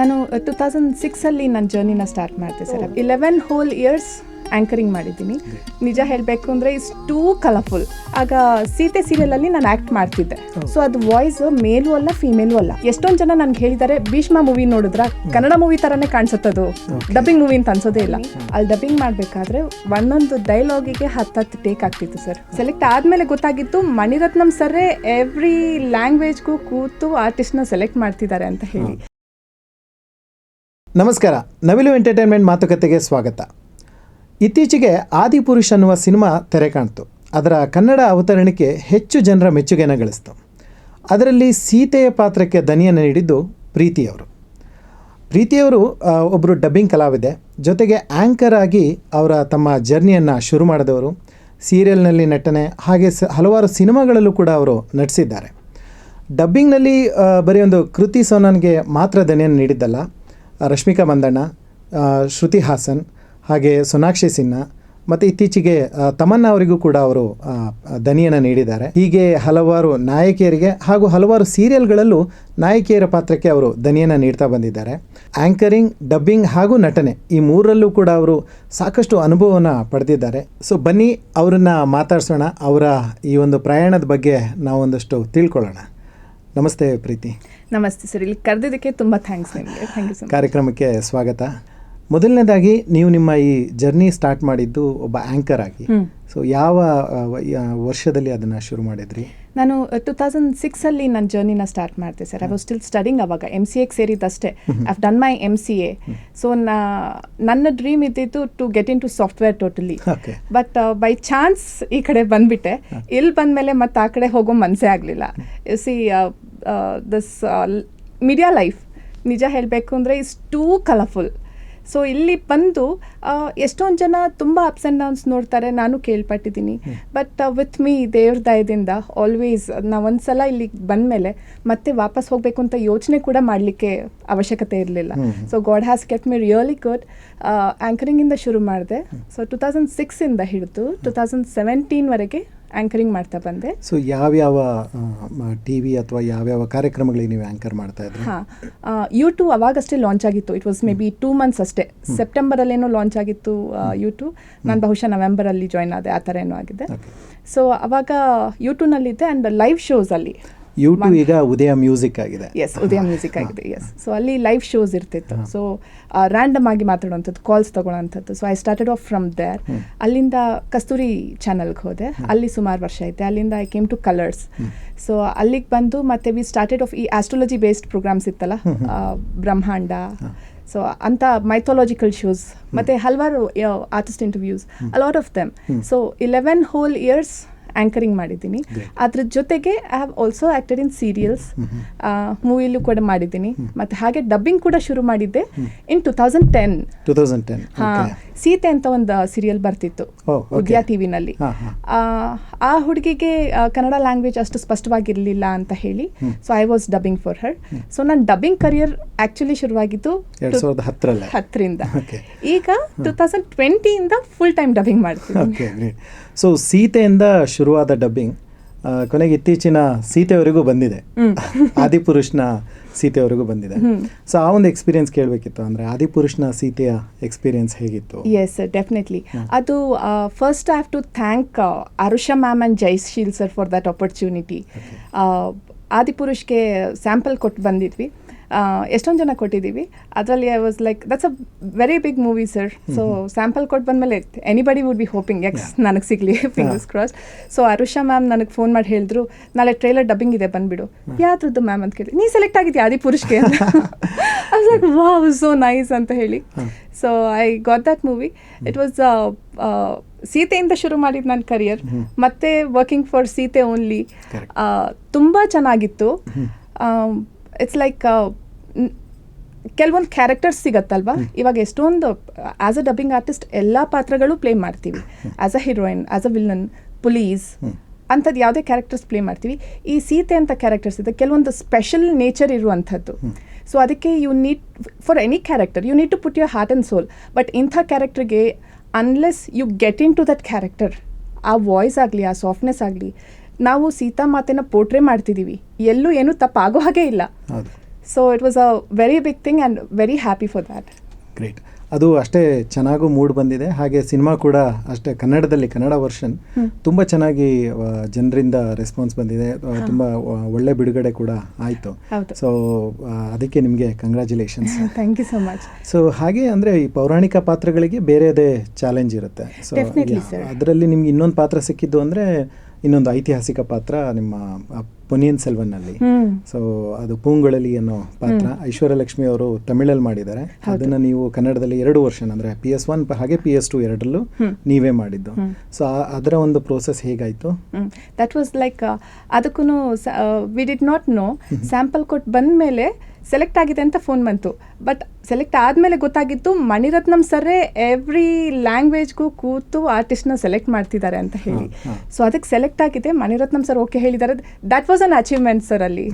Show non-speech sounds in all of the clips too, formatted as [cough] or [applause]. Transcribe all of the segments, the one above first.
ನಾನು two thousand ಸಿಕ್ಸಲ್ಲಿ ನನ್ನ ಜರ್ನಿನ ಸ್ಟಾರ್ಟ್ ಮಾಡಿದೆ sir eleven whole years anchoring ಮಾಡಿದ್ದೀನಿ. ನಿಜ ಹೇಳಬೇಕು ಅಂದರೆ ಇಸ್ ಟೂ ಕಲರ್ಫುಲ್ ಆಗ ಸೀತೆ ಸೀರಿಯಲಲ್ಲಿ ನಾನು ಆ್ಯಕ್ಟ್ ಮಾಡ್ತಿದ್ದೆ. ಸೊ ಅದು ವಾಯ್ಸ್ ಮೇಲೂ ಅಲ್ಲ ಫೀಮೇಲೂ ಅಲ್ಲ. ಎಷ್ಟೊಂದು ಜನ ನನ್ಗೆ ಹೇಳಿದ್ದಾರೆ ಭೀಷ್ಮ ಮೂವಿ ನೋಡಿದ್ರ? ಕನ್ನಡ ಮೂವಿ ಥರನೇ ಕಾಣಿಸುತ್ತದು. ಡಬ್ಬಿಂಗ್ ಮೂವಿ ಅಂತ ಅನ್ಸೋದೇ ಇಲ್ಲ. ಅಲ್ಲಿ ಡಬ್ಬಿಂಗ್ ಮಾಡಬೇಕಾದ್ರೆ ಒಂದೊಂದು ಡೈಲಾಗಿಗೆ ಹತ್ತತ್ತು ಟೇಕ್ ಆಗ್ತಿತ್ತು ಸರ್ ಸೆಲೆಕ್ಟ್ ಆದಮೇಲೆ ಗೊತ್ತಾಗಿತ್ತು ಮಣಿರತ್ನಂ ಸರ್ರೇ ಎವ್ರಿ ಲ್ಯಾಂಗ್ವೇಜ್ಗೂ ಕೂತು ಆರ್ಟಿಸ್ಟ್ನ ಸೆಲೆಕ್ಟ್ ಮಾಡ್ತಿದ್ದಾರೆ ಅಂತ ಹೇಳಿ. ನಮಸ್ಕಾರ. ನವಿಲು ಎಂಟರ್ಟೈನ್ಮೆಂಟ್ ಮಾತುಕತೆಗೆ ಸ್ವಾಗತ. ಇತ್ತೀಚೆಗೆ ಆದಿಪುರುಷ್ ಅನ್ನುವ ಸಿನಿಮಾ ತೆರೆ ಕಾಣ್ತು. ಅದರ ಕನ್ನಡ ಅವತರಣಿಕೆ ಹೆಚ್ಚು ಜನರ ಮೆಚ್ಚುಗೆನ ಗಳಿಸ್ತು. ಅದರಲ್ಲಿ ಸೀತೆಯ ಪಾತ್ರಕ್ಕೆ ದನಿಯನ್ನು ನೀಡಿದ್ದು ಪ್ರೀತಿಯವರು. ಪ್ರೀತಿಯವರು ಒಬ್ಬರು ಡಬ್ಬಿಂಗ್ ಕಲಾವಿದೆ. ಜೊತೆಗೆ ಆ್ಯಂಕರ್ ಆಗಿ ಅವರ ತಮ್ಮ ಜರ್ನಿಯನ್ನು ಶುರು ಮಾಡಿದವರು. ಸೀರಿಯಲ್ನಲ್ಲಿ ನಟನೆ, ಹಾಗೆ ಸ, ಹಲವಾರು ಸಿನಿಮಾಗಳಲ್ಲೂ ಕೂಡ ಅವರು ನಟಿಸಿದ್ದಾರೆ. ಡಬ್ಬಿಂಗ್ನಲ್ಲಿ ಬರೀ ಒಂದು ಕೃತಿ ಸೋನನ್ಗೆ ಮಾತ್ರ ದನಿಯನ್ನು ನೀಡಿದ್ದಲ್ಲ. ರಶ್ಮಿಕಾ ಮಂದಣ್ಣ ಶ್ರುತಿ ಹಾಸನ್, ಹಾಗೆ ಸೋನಾಕ್ಷಿ ಸಿನ್ಹಾ, ಮತ್ತು ಇತ್ತೀಚೆಗೆ ತಮನ್ನ ಅವರಿಗೂ ಕೂಡ ಅವರು ದನಿಯನ್ನು ನೀಡಿದ್ದಾರೆ. ಹೀಗೆ ಹಲವಾರು ನಾಯಕಿಯರಿಗೆ ಹಾಗೂ ಹಲವಾರು ಸೀರಿಯಲ್ಗಳಲ್ಲೂ ನಾಯಕಿಯರ ಪಾತ್ರಕ್ಕೆ ಅವರು ದನಿಯನ್ನು ನೀಡ್ತಾ ಬಂದಿದ್ದಾರೆ. ಆ್ಯಂಕರಿಂಗ್ ಡಬ್ಬಿಂಗ್ ಹಾಗೂ ನಟನೆ ಈ ಮೂರರಲ್ಲೂ ಕೂಡ ಅವರು ಸಾಕಷ್ಟು ಅನುಭವವನ್ನು ಪಡೆದಿದ್ದಾರೆ. ಸೊ, ಬನ್ನಿ, ಅವರನ್ನು ಮಾತಾಡ್ಸೋಣ. ಅವರ ಈ ಒಂದು ಪ್ರಯಾಣದ ಬಗ್ಗೆ ನಾವೊಂದಷ್ಟು ತಿಳ್ಕೊಳ್ಳೋಣ. ನಮಸ್ತೆ ಪ್ರೀತಿ. ನಮಸ್ತೆ ಸರ್ ಇಲ್ಲಿ ಕರೆದಿದ್ದಕ್ಕೆ ತುಂಬ ಥ್ಯಾಂಕ್ಸ್ ನಿಮಗೆ. ಥ್ಯಾಂಕ್ ಯು ಕಾರ್ಯಕ್ರಮಕ್ಕೆ ಸ್ವಾಗತ. ಮೊದಲನೇದಾಗಿ ನೀವು ನಿಮ್ಮ ಈ ಜರ್ನಿ ಸ್ಟಾರ್ಟ್ ಮಾಡಿದ್ದು ಒಬ್ಬ ಆ್ಯಂಕರ್ ಆಗಿ. ಸೊ ಯಾವ ವರ್ಷದಲ್ಲಿ ಅದನ್ನು ಶುರು ಮಾಡಿದ್ರಿ? ನಾನು ಟೂ ತೌಸಂಡ್ ಸಿಕ್ಸಲ್ಲಿ ನನ್ನ ಜರ್ನಿನ ಸ್ಟಾರ್ಟ್ ಮಾಡಿದೆ sir I was still studying ಅವಾಗ ಎಂ ಸಿ ಎಗೆ ಸೇರಿದ್ದಷ್ಟೇ I done my M C A so ನನ್ನ ಡ್ರೀಮ್ ಇದ್ದಿದ್ದು to get in to software totally but by chance ಈ ಕಡೆ ಬಂದ್ಬಿಟ್ಟೆ. ಇಲ್ಲಿ ಬಂದಮೇಲೆ ಮತ್ತೆ ಆ ಕಡೆ ಹೋಗೋ ಮನಸ್ಸೇ ಆಗಲಿಲ್ಲ. ಸಿ ದಿಸ್ ಮೀಡಿಯಾ ಲೈಫ್ ನಿಜ ಹೇಳಬೇಕು ಅಂದರೆ ಇಸ್ ಟೂ ಕಲರ್ಫುಲ್ ಸೊ ಇಲ್ಲಿ ಬಂದು ಎಷ್ಟೊಂದು ಜನ ತುಂಬ ಅಪ್ಸ್ ಆ್ಯಂಡ್ ಡೌನ್ಸ್ ನೋಡ್ತಾರೆ ನಾನು ಕೇಳ್ಪಟ್ಟಿದ್ದೀನಿ. ಬಟ್ ವಿತ್ ಮೀ ದೇವ್ರ ದಯದಿಂದ ಆಲ್ವೇಸ್ ನಾವು ಒಂದ್ಸಲ ಇಲ್ಲಿಗೆ ಬಂದಮೇಲೆ ಮತ್ತೆ ವಾಪಸ್ ಹೋಗಬೇಕು ಅಂತ ಯೋಚನೆ ಕೂಡ ಮಾಡಲಿಕ್ಕೆ ಅವಶ್ಯಕತೆ ಇರಲಿಲ್ಲ. So God has kept me really good ಆ್ಯಂಕರಿಂಗಿಂದ ಶುರು ಮಾಡಿದೆ. ಸೊ ಟು ತೌಸಂಡ್ ಸಿಕ್ಸಿಂದ ಹಿಡಿದು ಟು ತೌಸಂಡ್ ಸೆವೆಂಟೀನ್ವರೆಗೆ ಆ್ಯಂಕರಿಂಗ್ ಮಾಡ್ತಾ ಬಂದೆ. ಸೊ ಯಾವ್ಯಾವ ಟಿ ವಿ ಅಥವಾ ಯಾವ್ಯಾವ ಕಾರ್ಯಕ್ರಮಗಳಿಗೆ ನೀವು ಆ್ಯಂಕರ್ ಮಾಡ್ತಾ ಇದ್ರಿ? ಹಾಂ ಯೂಟ್ಯೂಬ್ ಅವಾಗಷ್ಟೇ ಲಾಂಚ್ ಆಗಿತ್ತು. It was maybe two months ಅಷ್ಟೇ ಸೆಪ್ಟೆಂಬರಲ್ಲೇನೋ ಲಾಂಚ್ ಆಗಿತ್ತು ಯೂಟ್ಯೂಬ್ ನಾನು ಬಹುಶಃ ನವೆಂಬರಲ್ಲಿ ಜಾಯ್ನ್ ಆದೆ ಆ ಥರ ಏನೋ ಆಗಿದೆ. ಸೊ ಅವಾಗ ಯೂಟ್ಯೂಬ್ನಲ್ಲಿದ್ದೆ ಆ್ಯಂಡ್ ಲೈವ್ ಶೋಸಲ್ಲಿ ಯೂಟ್ಯೂಬ್ ಈಗ ಉದಯ ಮ್ಯೂಸಿಕ್ ಆಗಿದೆ. ಎಸ್ ಉದಯ ಮ್ಯೂಸಿಕ್ ಆಗಿದೆ ಎಸ್ ಸೊ ಅಲ್ಲಿ ಲೈವ್ ಶೋಸ್ ಇರ್ತಿತ್ತು. ಸೊ ರ್ಯಾಂಡಮ್ ಆಗಿ ಮಾತಾಡುವಂಥದ್ದು calls ತೊಗೊಳ್ಳೋಂಥದ್ದು so I started off from there ಅಲ್ಲಿಂದ ಕಸ್ತೂರಿ ಚಾನಲ್ಗೆ ಹೋದೆ. ಅಲ್ಲಿ ಸುಮಾರು ವರ್ಷ ಐತೆ ಅಲ್ಲಿಂದ I came to Colors so ಅಲ್ಲಿಗೆ ಬಂದು ಮತ್ತೆ ವಿ ಸ್ಟಾರ್ಟೆಡ್ ಆಫ್ ಈ ಆಸ್ಟ್ರಾಲಜಿ ಬೇಸ್ಡ್ ಪ್ರೋಗ್ರಾಮ್ಸ್ ಇತ್ತಲ್ಲ ಬ್ರಹ್ಮಾಂಡ. ಸೊ ಅಂತ ಮೈಥಾಲಜಿಕಲ್ ಶೋಸ್ ಮತ್ತೆ ಹಲವಾರು artist interviews a lot of them so eleven whole years anchoring ಮಾಡಿದ್ದೀನಿ. ಅದ್ರ ಜೊತೆಗೆ I have also acted in serials ಮೂವಿಲೂ ಕೂಡ ಮಾಡಿದ್ದೀನಿ. ಮತ್ತು ಹಾಗೆ ಡಬ್ಬಿಂಗ್ ಕೂಡ ಶುರು ಮಾಡಿದ್ದೆ in two thousand ten two thousand ten ಹಾ ಸೀತೆ ಅಂತ ಒಂದು ಸೀರಿಯಲ್ ಬರ್ತಿತ್ತು. ಉದ್ಯಾ ಟಿವಿನಲ್ಲಿ ಹಾ, ಹಾ. ಆ ಹುಡುಗಿಗೆ ಕನ್ನಡ ಲ್ಯಾಂಗ್ವೇಜ್ ಅಷ್ಟು ಸ್ಪಷ್ಟವಾಗಿರಲಿಲ್ಲ ಅಂತ ಹೇಳಿ so I was dubbing for her so ನನ್ನ ಡಬ್ಬಿಂಗ್ ಕರಿಯರ್ ಆ್ಯಕ್ಚುಲಿ ಶುರುವಾಗಿದ್ದು ಹತ್ತರಿಂದ. ಈಗ ಟೂ ತೌಸಂಡ್ ಟ್ವೆಂಟಿಯಿಂದ ಫುಲ್ ಟೈಮ್ ಡಬ್ಬಿಂಗ್ ಮಾಡ್ತೀನಿ ಸೊ ಸೀತೆಯಿಂದ ಶುರುವಾದ ಡಬ್ಬಿಂಗ್ ಕೊನೆಗೆ ಇತ್ತೀಚಿನ ಸೀತೆವರೆಗೂ ಬಂದಿದೆ. [laughs] ಆದಿಪುರುಷ್ನ ಸೀತೆವರೆಗೂ ಬಂದಿದೆ. ಸೊ ಆ ಒಂದು ಎಕ್ಸ್ಪೀರಿಯನ್ಸ್ ಕೇಳಬೇಕಿತ್ತು. ಅಂದರೆ ಆದಿಪುರುಷ್ನ ಸೀತೆಯ ಎಕ್ಸ್ಪೀರಿಯನ್ಸ್ ಹೇಗಿತ್ತು? ಎಸ್ ಡೆಫಿನೆಟ್ಲಿ ಅದು first I have to thank Arusha ma'am and Jaisheel sir for that opportunity ಆದಿಪುರುಷ್ಗೆ sample ಕೊಟ್ಟು ಬಂದಿದ್ವಿ. ಎಷ್ಟೊಂದು ಜನ ಕೊಟ್ಟಿದ್ದೀವಿ. ಅದರಲ್ಲಿ I was like that's a very big movie sir so sample ಕೊಟ್ಟು ಬಂದಮೇಲೆ ಎನಿಬಡಿ ವುಡ್ ಬಿ ಹೋಪಿಂಗ್ ಎಕ್ಸ್ ನನಗೆ ಸಿಗಲಿ fingers cross so Arusha ma'am ನನಗೆ ಫೋನ್ ಮಾಡಿ ಹೇಳಿದ್ರು ನಾಳೆ ಟ್ರೈಲರ್ ಡಬ್ಬಿಂಗ್ ಇದೆ ಬಂದುಬಿಡು. ಯಾವ್ದ್ರದ್ದು ಮ್ಯಾಮ್ ಅಂತ ಕೇಳಿ ನೀ ಸೆಲೆಕ್ಟ್ ಆಗಿದ್ಯಾ ಆದಿಪುರುಷ್ಗೆ ಲೈಕ್ ವಾವ್ ಸೋ ನೈಸ್ ಅಂತ ಹೇಳಿ. So I got that movie it was ಸೀತೆಯಿಂದ ಶುರು ಮಾಡಿದ್ದು ನನ್ನ ಕರಿಯರ್ ಮತ್ತೆ ವರ್ಕಿಂಗ್ ಫಾರ್ ಸೀತೆ ಓನ್ಲಿ. ತುಂಬ ಚೆನ್ನಾಗಿತ್ತು. ಇಟ್ಸ್ ಲೈಕ್ ಕೆಲವೊಂದು ಕ್ಯಾರೆಕ್ಟರ್ಸ್ ಸಿಗತ್ತಲ್ವಾ? ಇವಾಗ ಎಷ್ಟೊಂದು ಆಸ್ ಅ ಡಬ್ಬಿಂಗ್ ಆರ್ಟಿಸ್ಟ್ ಎಲ್ಲ ಪಾತ್ರಗಳು ಪ್ಲೇ ಮಾಡ್ತೀವಿ. As a heroine as a villain police ಅಂಥದ್ದು ಯಾವುದೇ ಕ್ಯಾರೆಕ್ಟರ್ಸ್ ಪ್ಲೇ ಮಾಡ್ತೀವಿ. ಈ ಸೀತೆ ಅಂತ ಕ್ಯಾರೆಕ್ಟರ್ಸ್ ಇದೆ ಕೆಲವೊಂದು ಸ್ಪೆಷಲ್ ನೇಚರ್ ಇರುವಂಥದ್ದು. ಸೊ ಅದಕ್ಕೆ you need for any character you need to put your heart and soul but ಇಂಥ ಕ್ಯಾರೆಕ್ಟರ್ಗೆ unless you get into that character ಆ ವಾಯ್ಸ್ ಆಗಲಿ ಆ ಸಾಫ್ಟ್ನೆಸ್ ಆಗಲಿ ನಾವು ಸೀತಾ ಮಾತೆನ ಪೋರ್ಟ್ರೇ ಮಾಡ್ತಿದ್ದೀವಿ ಎಲ್ಲೂ ಏನು ತಪ್ಪಾಗೋ ಹಾಗೆ ಇಲ್ಲ. So it was a very big thing and very happy for that great ಅದು ಅಷ್ಟೇ ಚೆನ್ನಾಗೂ ಮೂಡ್ ಬಂದಿದೆ. ಹಾಗೆ ಸಿನಿಮಾ ಕೂಡ ಅಷ್ಟೇ ಕನ್ನಡದಲ್ಲಿ ಕನ್ನಡ ವರ್ಷನ್ ತುಂಬ ಚೆನ್ನಾಗಿ ಜನರಿಂದ ರೆಸ್ಪಾನ್ಸ್ ಬಂದಿದೆ. ತುಂಬಾ ಒಳ್ಳೆ ಬಿಡುಗಡೆ ಕೂಡ ಆಯಿತು. ಸೊ ಅದಕ್ಕೆ ನಿಮಗೆ congratulations thank you so much so ಹಾಗೆ ಅಂದರೆ ಈ ಪೌರಾಣಿಕ ಪಾತ್ರಗಳಿಗೆ ಬೇರೆದೇ ಚಾಲೆಂಜ್ ಇರುತ್ತೆ. ಸೊ ಅದರಲ್ಲಿ ನಿಮ್ಗೆ ಇನ್ನೊಂದು ಪಾತ್ರ ಸಿಕ್ಕಿದ್ದು ಅಂದರೆ ಇನ್ನೊಂದು ಐತಿಹಾಸಿಕ ಪಾತ್ರ ನಿಮ್ಮ ಆ, ಸೆಲ್ವನ್ ಸೆಲ್ವನ್ನಲ್ಲಿ ಸೊ ಅದು ಪೂಂಗುಳಲಿ ಅನ್ನೋ ಪಾತ್ರ. ಐಶ್ವರ್ಯ ಲಕ್ಷ್ಮಿ ಅವರು ತಮಿಳಲ್ಲಿ ಮಾಡಿದ್ದಾರೆ. ಅದನ್ನ ನೀವು ಕನ್ನಡದಲ್ಲಿ ಎರಡು ವರ್ಷನ್ ಅಂದ್ರೆ ಪಿ ಎಸ್ ಒನ್ ಹಾಗೆ ಪಿ ಎಸ್ ಟು ಎರಡರಲ್ಲೂ ನೀವೇ ಮಾಡಿದ್ದು. ಸೊ ಅದರ ಒಂದು ಪ್ರೋಸೆಸ್ ಹೇಗಾಯಿತು? ದಟ್ ವಾಸ್ ಲೈಕ್ ಅದಕ್ಕೂ we did not know sample ಕೊಟ್ಟು ಬಂದ ಮೇಲೆ ಸೆಲೆಕ್ಟ್ ಆಗಿದೆ ಅಂತ ಫೋನ್ ಬಂತು. ಬಟ್ ಸೆಲೆಕ್ಟ್ ಆದಮೇಲೆ ಗೊತ್ತಾಗಿತ್ತು ಮಣಿರತ್ನಂ ಸರ್ರೇ ಎವ್ರಿ ಲ್ಯಾಂಗ್ವೇಜ್ಗೂ ಕೂತು ಆರ್ಟಿಸ್ಟ್ನ ಸೆಲೆಕ್ಟ್ ಮಾಡ್ತಿದ್ದಾರೆ ಅಂತ ಹೇಳಿ. ಸೊ ಅದಕ್ಕೆ ಸೆಲೆಕ್ಟ್ ಆಗಿದೆ ಮಣಿರತ್ನಂ ಸರ್ ಓಕೆ ಹೇಳಿದ್ದಾರೆ. That was an achievement sir ಅಲ್ಲಿ.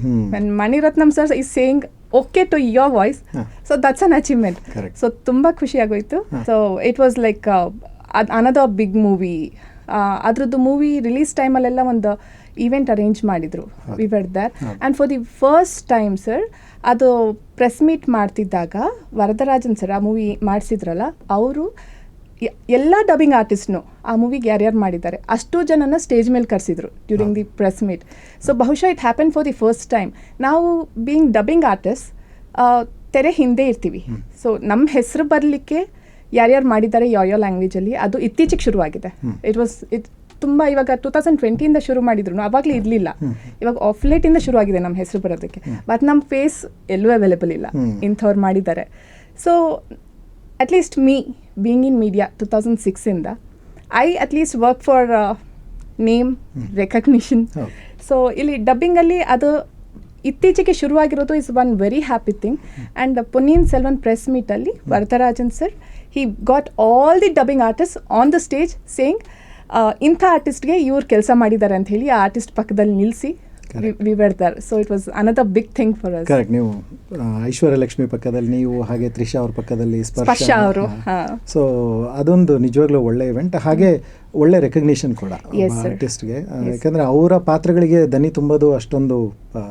Mani Ratnam sir is saying okay to your voice. So that's an achievement. So ತುಂಬ ಖುಷಿ ಆಗೋಯ್ತು. ಸೊ ಇಟ್ ವಾಸ್ ಲೈಕ್ ಅದು ಅನದರ್ ಬಿಗ್ ಮೂವಿ ಅದ್ರದ್ದು ಮೂವಿ ರಿಲೀಸ್ ಟೈಮಲ್ಲೆಲ್ಲ ಒಂದು ಈವೆಂಟ್ ಅರೇಂಜ್ ಮಾಡಿದ್ರು. We went there and for the first time sir ಅದು press meet ಮಾಡ್ತಿದ್ದಾಗ ವರದರಾಜನ್ ಸರ್ ಆ ಮೂವಿ ಮಾಡಿಸಿದ್ರಲ್ಲ ಅವರು ಎಲ್ಲ ಡಬ್ಬಿಂಗ್ ಆರ್ಟಿಸ್ಟ್ನು ಆ ಮೂವಿಗೆ ಯಾರ್ಯಾರು ಮಾಡಿದ್ದಾರೆ ಅಷ್ಟು ಜನನ ಸ್ಟೇಜ್ ಮೇಲೆ ಕರೆಸಿದ್ರು during the press meet so ಬಹುಶಃ it happen for the first time ನಾವು ಬೀಯಿಂಗ್ ಡಬ್ಬಿಂಗ್ ಆರ್ಟಿಸ್ಟ್ ತೆರೆ ಹಿಂದೆ ಇರ್ತೀವಿ. ಸೊ ನಮ್ಮ ಹೆಸರು ಬರಲಿಕ್ಕೆ ಯಾರ್ಯಾರು ಮಾಡಿದ್ದಾರೆ ಯಾವ ಯಾವ ಲ್ಯಾಂಗ್ವೇಜಲ್ಲಿ ಅದು ಇತ್ತೀಚೆಗೆ ಶುರುವಾಗಿದೆ. ಇಟ್ ವಾಸ್ ಇಟ್ ತುಂಬ ಇವಾಗ ಟೂ ತೌಸಂಡ್ ಟ್ವೆಂಟಿಯಿಂದ ಶುರು ಮಾಡಿದ್ರು ಅವಾಗಲೇ ಇರಲಿಲ್ಲ. ಇವಾಗ ಆಫ್ ಶುರು ಆಗಿದೆ ನಮ್ಮ ಹೆಸರು ಬರೋದಕ್ಕೆ. ಬಟ್ ನಮ್ಮ ಫೇಸ್ ಎಲ್ಲೂ ಅವೈಲೇಬಲ್ ಇಲ್ಲ. ಇಂಥವ್ರು ಮಾಡಿದ್ದಾರೆ. So at least me being in media two thousand ಸಿಕ್ಸಿಂದ I at least work for name recognition. So ಇಲ್ಲಿ ಡಬ್ಬಿಂಗಲ್ಲಿ ಅದು ಇತ್ತೀಚೆಗೆ ಶುರುವಾಗಿರೋದು is one very happy thing and Ponniyin Selvan press ಮೀಟಲ್ಲಿ Varadarajan sir he got all the dubbing artist on the stage saying ಇಂಥ ಆರ್ಟಿಸ್ಟ್ಗೆ ಇವ್ರು ಕೆಲಸ ಮಾಡಿದ್ದಾರೆ ಅಂತ ಹೇಳಿ ಆ ಆರ್ಟಿಸ್ಟ್ ಪಕ್ಕದಲ್ಲಿ ನಿಲ್ಲಿಸಿ we there so it was another big thing for us correct ನೀವು ಐಶ್ವರ್ಯ ಲಕ್ಷ್ಮಿ ಪಕ್ಕದಲ್ಲಿ ನೀವು ಹಾಗೆ ತ್ರಿಷಾ ಅವ್ರ ಪಕ್ಕದಲ್ಲಿ ಸ್ಪರ್ಶ ಅವರು ಸೊ ಅದೊಂದು ನಿಜವಾಗ್ಲೂ ಒಳ್ಳೆ ಇವೆಂಟ್ ಹಾಗೆ ಒಳ್ಳೆ ರೆಕಗ್ನಿಷನ್ ಕೂಡ. ಆರ್ಟಿಸ್ಟ್ಗೆ ಯಾಕಂದ್ರೆ ಅವರ ಪಾತ್ರಗಳಿಗೆ ದನಿ ತುಂಬೋದು ಅಷ್ಟೊಂದು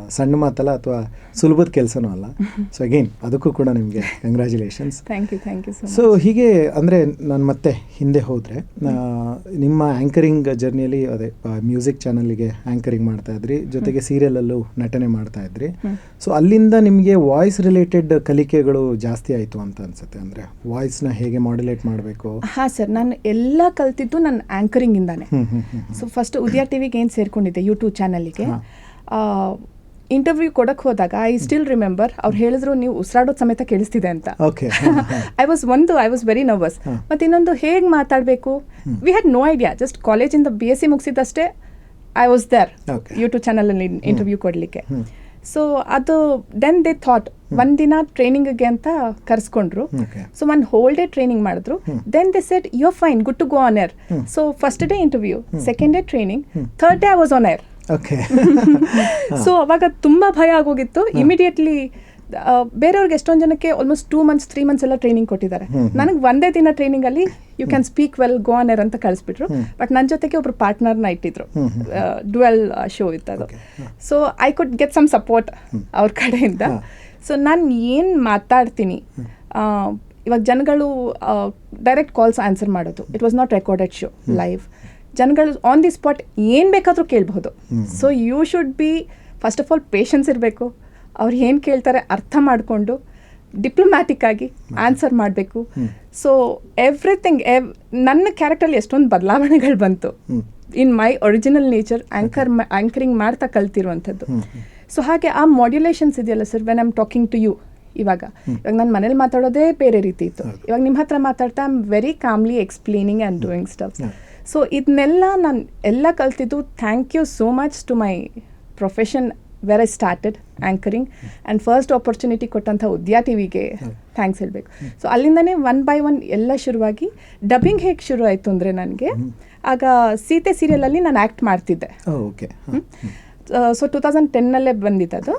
ಸಣ್ಣ ಮಾತಲ್ಲ ಅಥವಾ ಸುಲಭದ ಕೆಲಸನೂ ಅಲ್ಲ. [laughs] ಸೊ ಅಗೇನ್ ಅದಕ್ಕೂ ಕೂಡ ನಿಮಗೆ congratulations thank you thank you so ಹೀಗೆ ಅಂದ್ರೆ ನಾನು ಮತ್ತೆ ಹಿಂದೆ ಹೋದರೆ ನಿಮ್ಮ ಆ್ಯಂಕರಿಂಗ್ ಜರ್ನಿಯಲ್ಲಿ ಅದೇ ಮ್ಯೂಸಿಕ್ ಚಾನಲ್ಗೆ ಆಂಕರಿಂಗ್ ಮಾಡ್ತಾ ಇದ್ರಿ ಜೊತೆಗೆ ಸೀರಿಯಲಲ್ಲೂ ನಟನೆ ಮಾಡ್ತಾ ಇದ್ರಿ. ಸೊ ಅಲ್ಲಿಂದ ನಿಮಗೆ ವಾಯ್ಸ್ ರಿಲೇಟೆಡ್ ಕಲಿಕೆಗಳು ಜಾಸ್ತಿ ಆಯಿತು ಅಂತ ಅನ್ಸುತ್ತೆ ಅಂದ್ರೆ ವಾಯ್ಸ್ನ ಹೇಗೆ ಮಾಡ್ಯುಲೇಟ್ ಮಾಡಬೇಕು? ಹಾಂ ಸರ್ ನಾನು ಎಲ್ಲ ಕಲ್ತಿದ್ದು ನನ್ನ ಆ್ಯಂಕರಿಂಗಿಂದಾನೆ ಇಂದಾನೆ. ಸೊ ಫಸ್ಟ್ ಉದಯ ಟಿವಿಗೆ ಏನು ಸೇರ್ಕೊಂಡಿದ್ದೆ? ಯೂಟ್ಯೂಬ್ ಚಾನಲ್ಗೆ ಇಂಟರ್ವ್ಯೂ ಕೊಡಕ್ಕೆ ಹೋದಾಗ ಐ ಸ್ಟಿಲ್ ರಿಮೆಂಬರ್ ಅವ್ರು ಹೇಳಿದ್ರು ನೀವು ಉಸಿರಾಡೋದು ಸಮೇತ ಕೇಳಿಸ್ತಿದೆ ಅಂತ. ಓಕೆ ಐ ವಾಸ್ ಒಂದು ಐ ವಾಸ್ ವೆರಿ ನರ್ವಸ್ ಮತ್ತೆ ಇನ್ನೊಂದು ಹೇಗೆ ಮಾತಾಡಬೇಕು? We had no idea just ಕಾಲೇಜಿಂದ ಬಿ ಎಸ್ ಸಿ ಮುಗಿಸಿದ್ದಷ್ಟೇ ಐ ವಾಸ್ ದೇರ್. ಯೂಟ್ಯೂಬ್ ಚಾನಲಲ್ಲಿ ಇಂಟರ್ವ್ಯೂ ಕೊಡಲಿಕ್ಕೆ. ಸೊ ಅದು ದೆನ್ ದೇ ಥಾಟ್ ಒಂದಿನ ಟ್ರೈನಿಂಗ್ಗೆ ಅಂತ ಕರೆಸ್ಕೊಂಡ್ರು. So one whole day training ಮಾಡಿದ್ರು. Then they set you fine good to go on air so first day interview second day training third day I was on air okay. [laughs] So ಅವಾಗ ತುಂಬ ಭಯ ಆಗೋಗಿತ್ತು. Immediately ಬೇರೆಯವ್ರಿಗೆ ಎಷ್ಟೊಂದು ಜನಕ್ಕೆ almost two months three months ಎಲ್ಲ training ಕೊಟ್ಟಿದ್ದಾರೆ. ನನಗೆ ಒಂದೇ ದಿನ ಟ್ರೈನಿಂಗ್ ಅಲ್ಲಿ you can speak well go on air ಅಂತ ಕಳಿಸ್ಬಿಟ್ರು. ಬಟ್ ನನ್ನ ಜೊತೆಗೆ ಒಬ್ರು ಪಾರ್ಟ್ನರ್ನ ಇಟ್ಟಿದ್ರು. ಡುವೆಲ್ ಶೋ ಇತ್ತು ಅದು so I could get some support ಅವ್ರ ಕಡೆಯಿಂದ. ಸೊ ನಾನು ಏನು ಮಾತಾಡ್ತೀನಿ ಇವಾಗ ಜನಗಳು ಡೈರೆಕ್ಟ್ ಕಾಲ್ಸ್ ಆನ್ಸರ್ ಮಾಡೋದು. It was not recorded show live ಜನಗಳು ಆನ್ ದಿ ಸ್ಪಾಟ್ ಏನು ಬೇಕಾದರೂ ಕೇಳಬಹುದು. So you should be first of all patience ಇರಬೇಕು. ಅವ್ರು ಏನು ಕೇಳ್ತಾರೆ ಅರ್ಥ ಮಾಡಿಕೊಂಡು ಡಿಪ್ಲೊಮ್ಯಾಟಿಕ್ ಆಗಿ ಆನ್ಸರ್ ಮಾಡಬೇಕು. ಸೊ ಎವ್ರಿಥಿಂಗ್ ಎವ್ ನನ್ನ ಕ್ಯಾರೆಕ್ಟರ್ಲಿ ಎಷ್ಟೊಂದು ಬದಲಾವಣೆಗಳು ಬಂತು. In my original nature anchor anchoring ಮಾಡ್ತಾ ಕಲ್ತಿರುವಂಥದ್ದು. ಸೊ ಹಾಗೆ ಆ ಮಾಡ್ಯುಲೇಷನ್ಸ್ ಇದೆಯಲ್ಲ sir when I'm talking to you ಇವಾಗ. ಇವಾಗ ನಾನು ಮನೇಲಿ ಮಾತಾಡೋದೇ ಬೇರೆ ರೀತಿ ಇತ್ತು. ಇವಾಗ ನಿಮ್ಮ ಹತ್ರ ಮಾತಾಡ್ತಾ I'm very calmly explaining and doing stuff so ಇದನ್ನೆಲ್ಲ ನಾನು ಎಲ್ಲ ಕಲ್ತಿದ್ದು thank you so much to my profession where I started anchoring and first opportunity ಕೊಟ್ಟಂಥ ಉದ್ಯಾ ಟಿವಿಗೆ ಥ್ಯಾಂಕ್ಸ್ ಹೇಳಬೇಕು. ಸೊ ಅಲ್ಲಿಂದನೇ ಒನ್ ಬೈ ಒನ್ ಎಲ್ಲ ಶುರುವಾಗಿ ಡಬ್ಬಿಂಗ್ ಹೇಗೆ ಶುರು ಆಯಿತು ಅಂದರೆ ನನಗೆ ಆಗ ಸೀತೆ ಸೀರಿಯಲಲ್ಲಿ ನಾನು ಆ್ಯಕ್ಟ್ ಮಾಡ್ತಿದ್ದೆ. ಓಕೆ ಸೊ ಟೂ ತೌಸಂಡ್ ಟೆನ್ನಲ್ಲೇ ಬಂದಿತ್ತು ಅದು.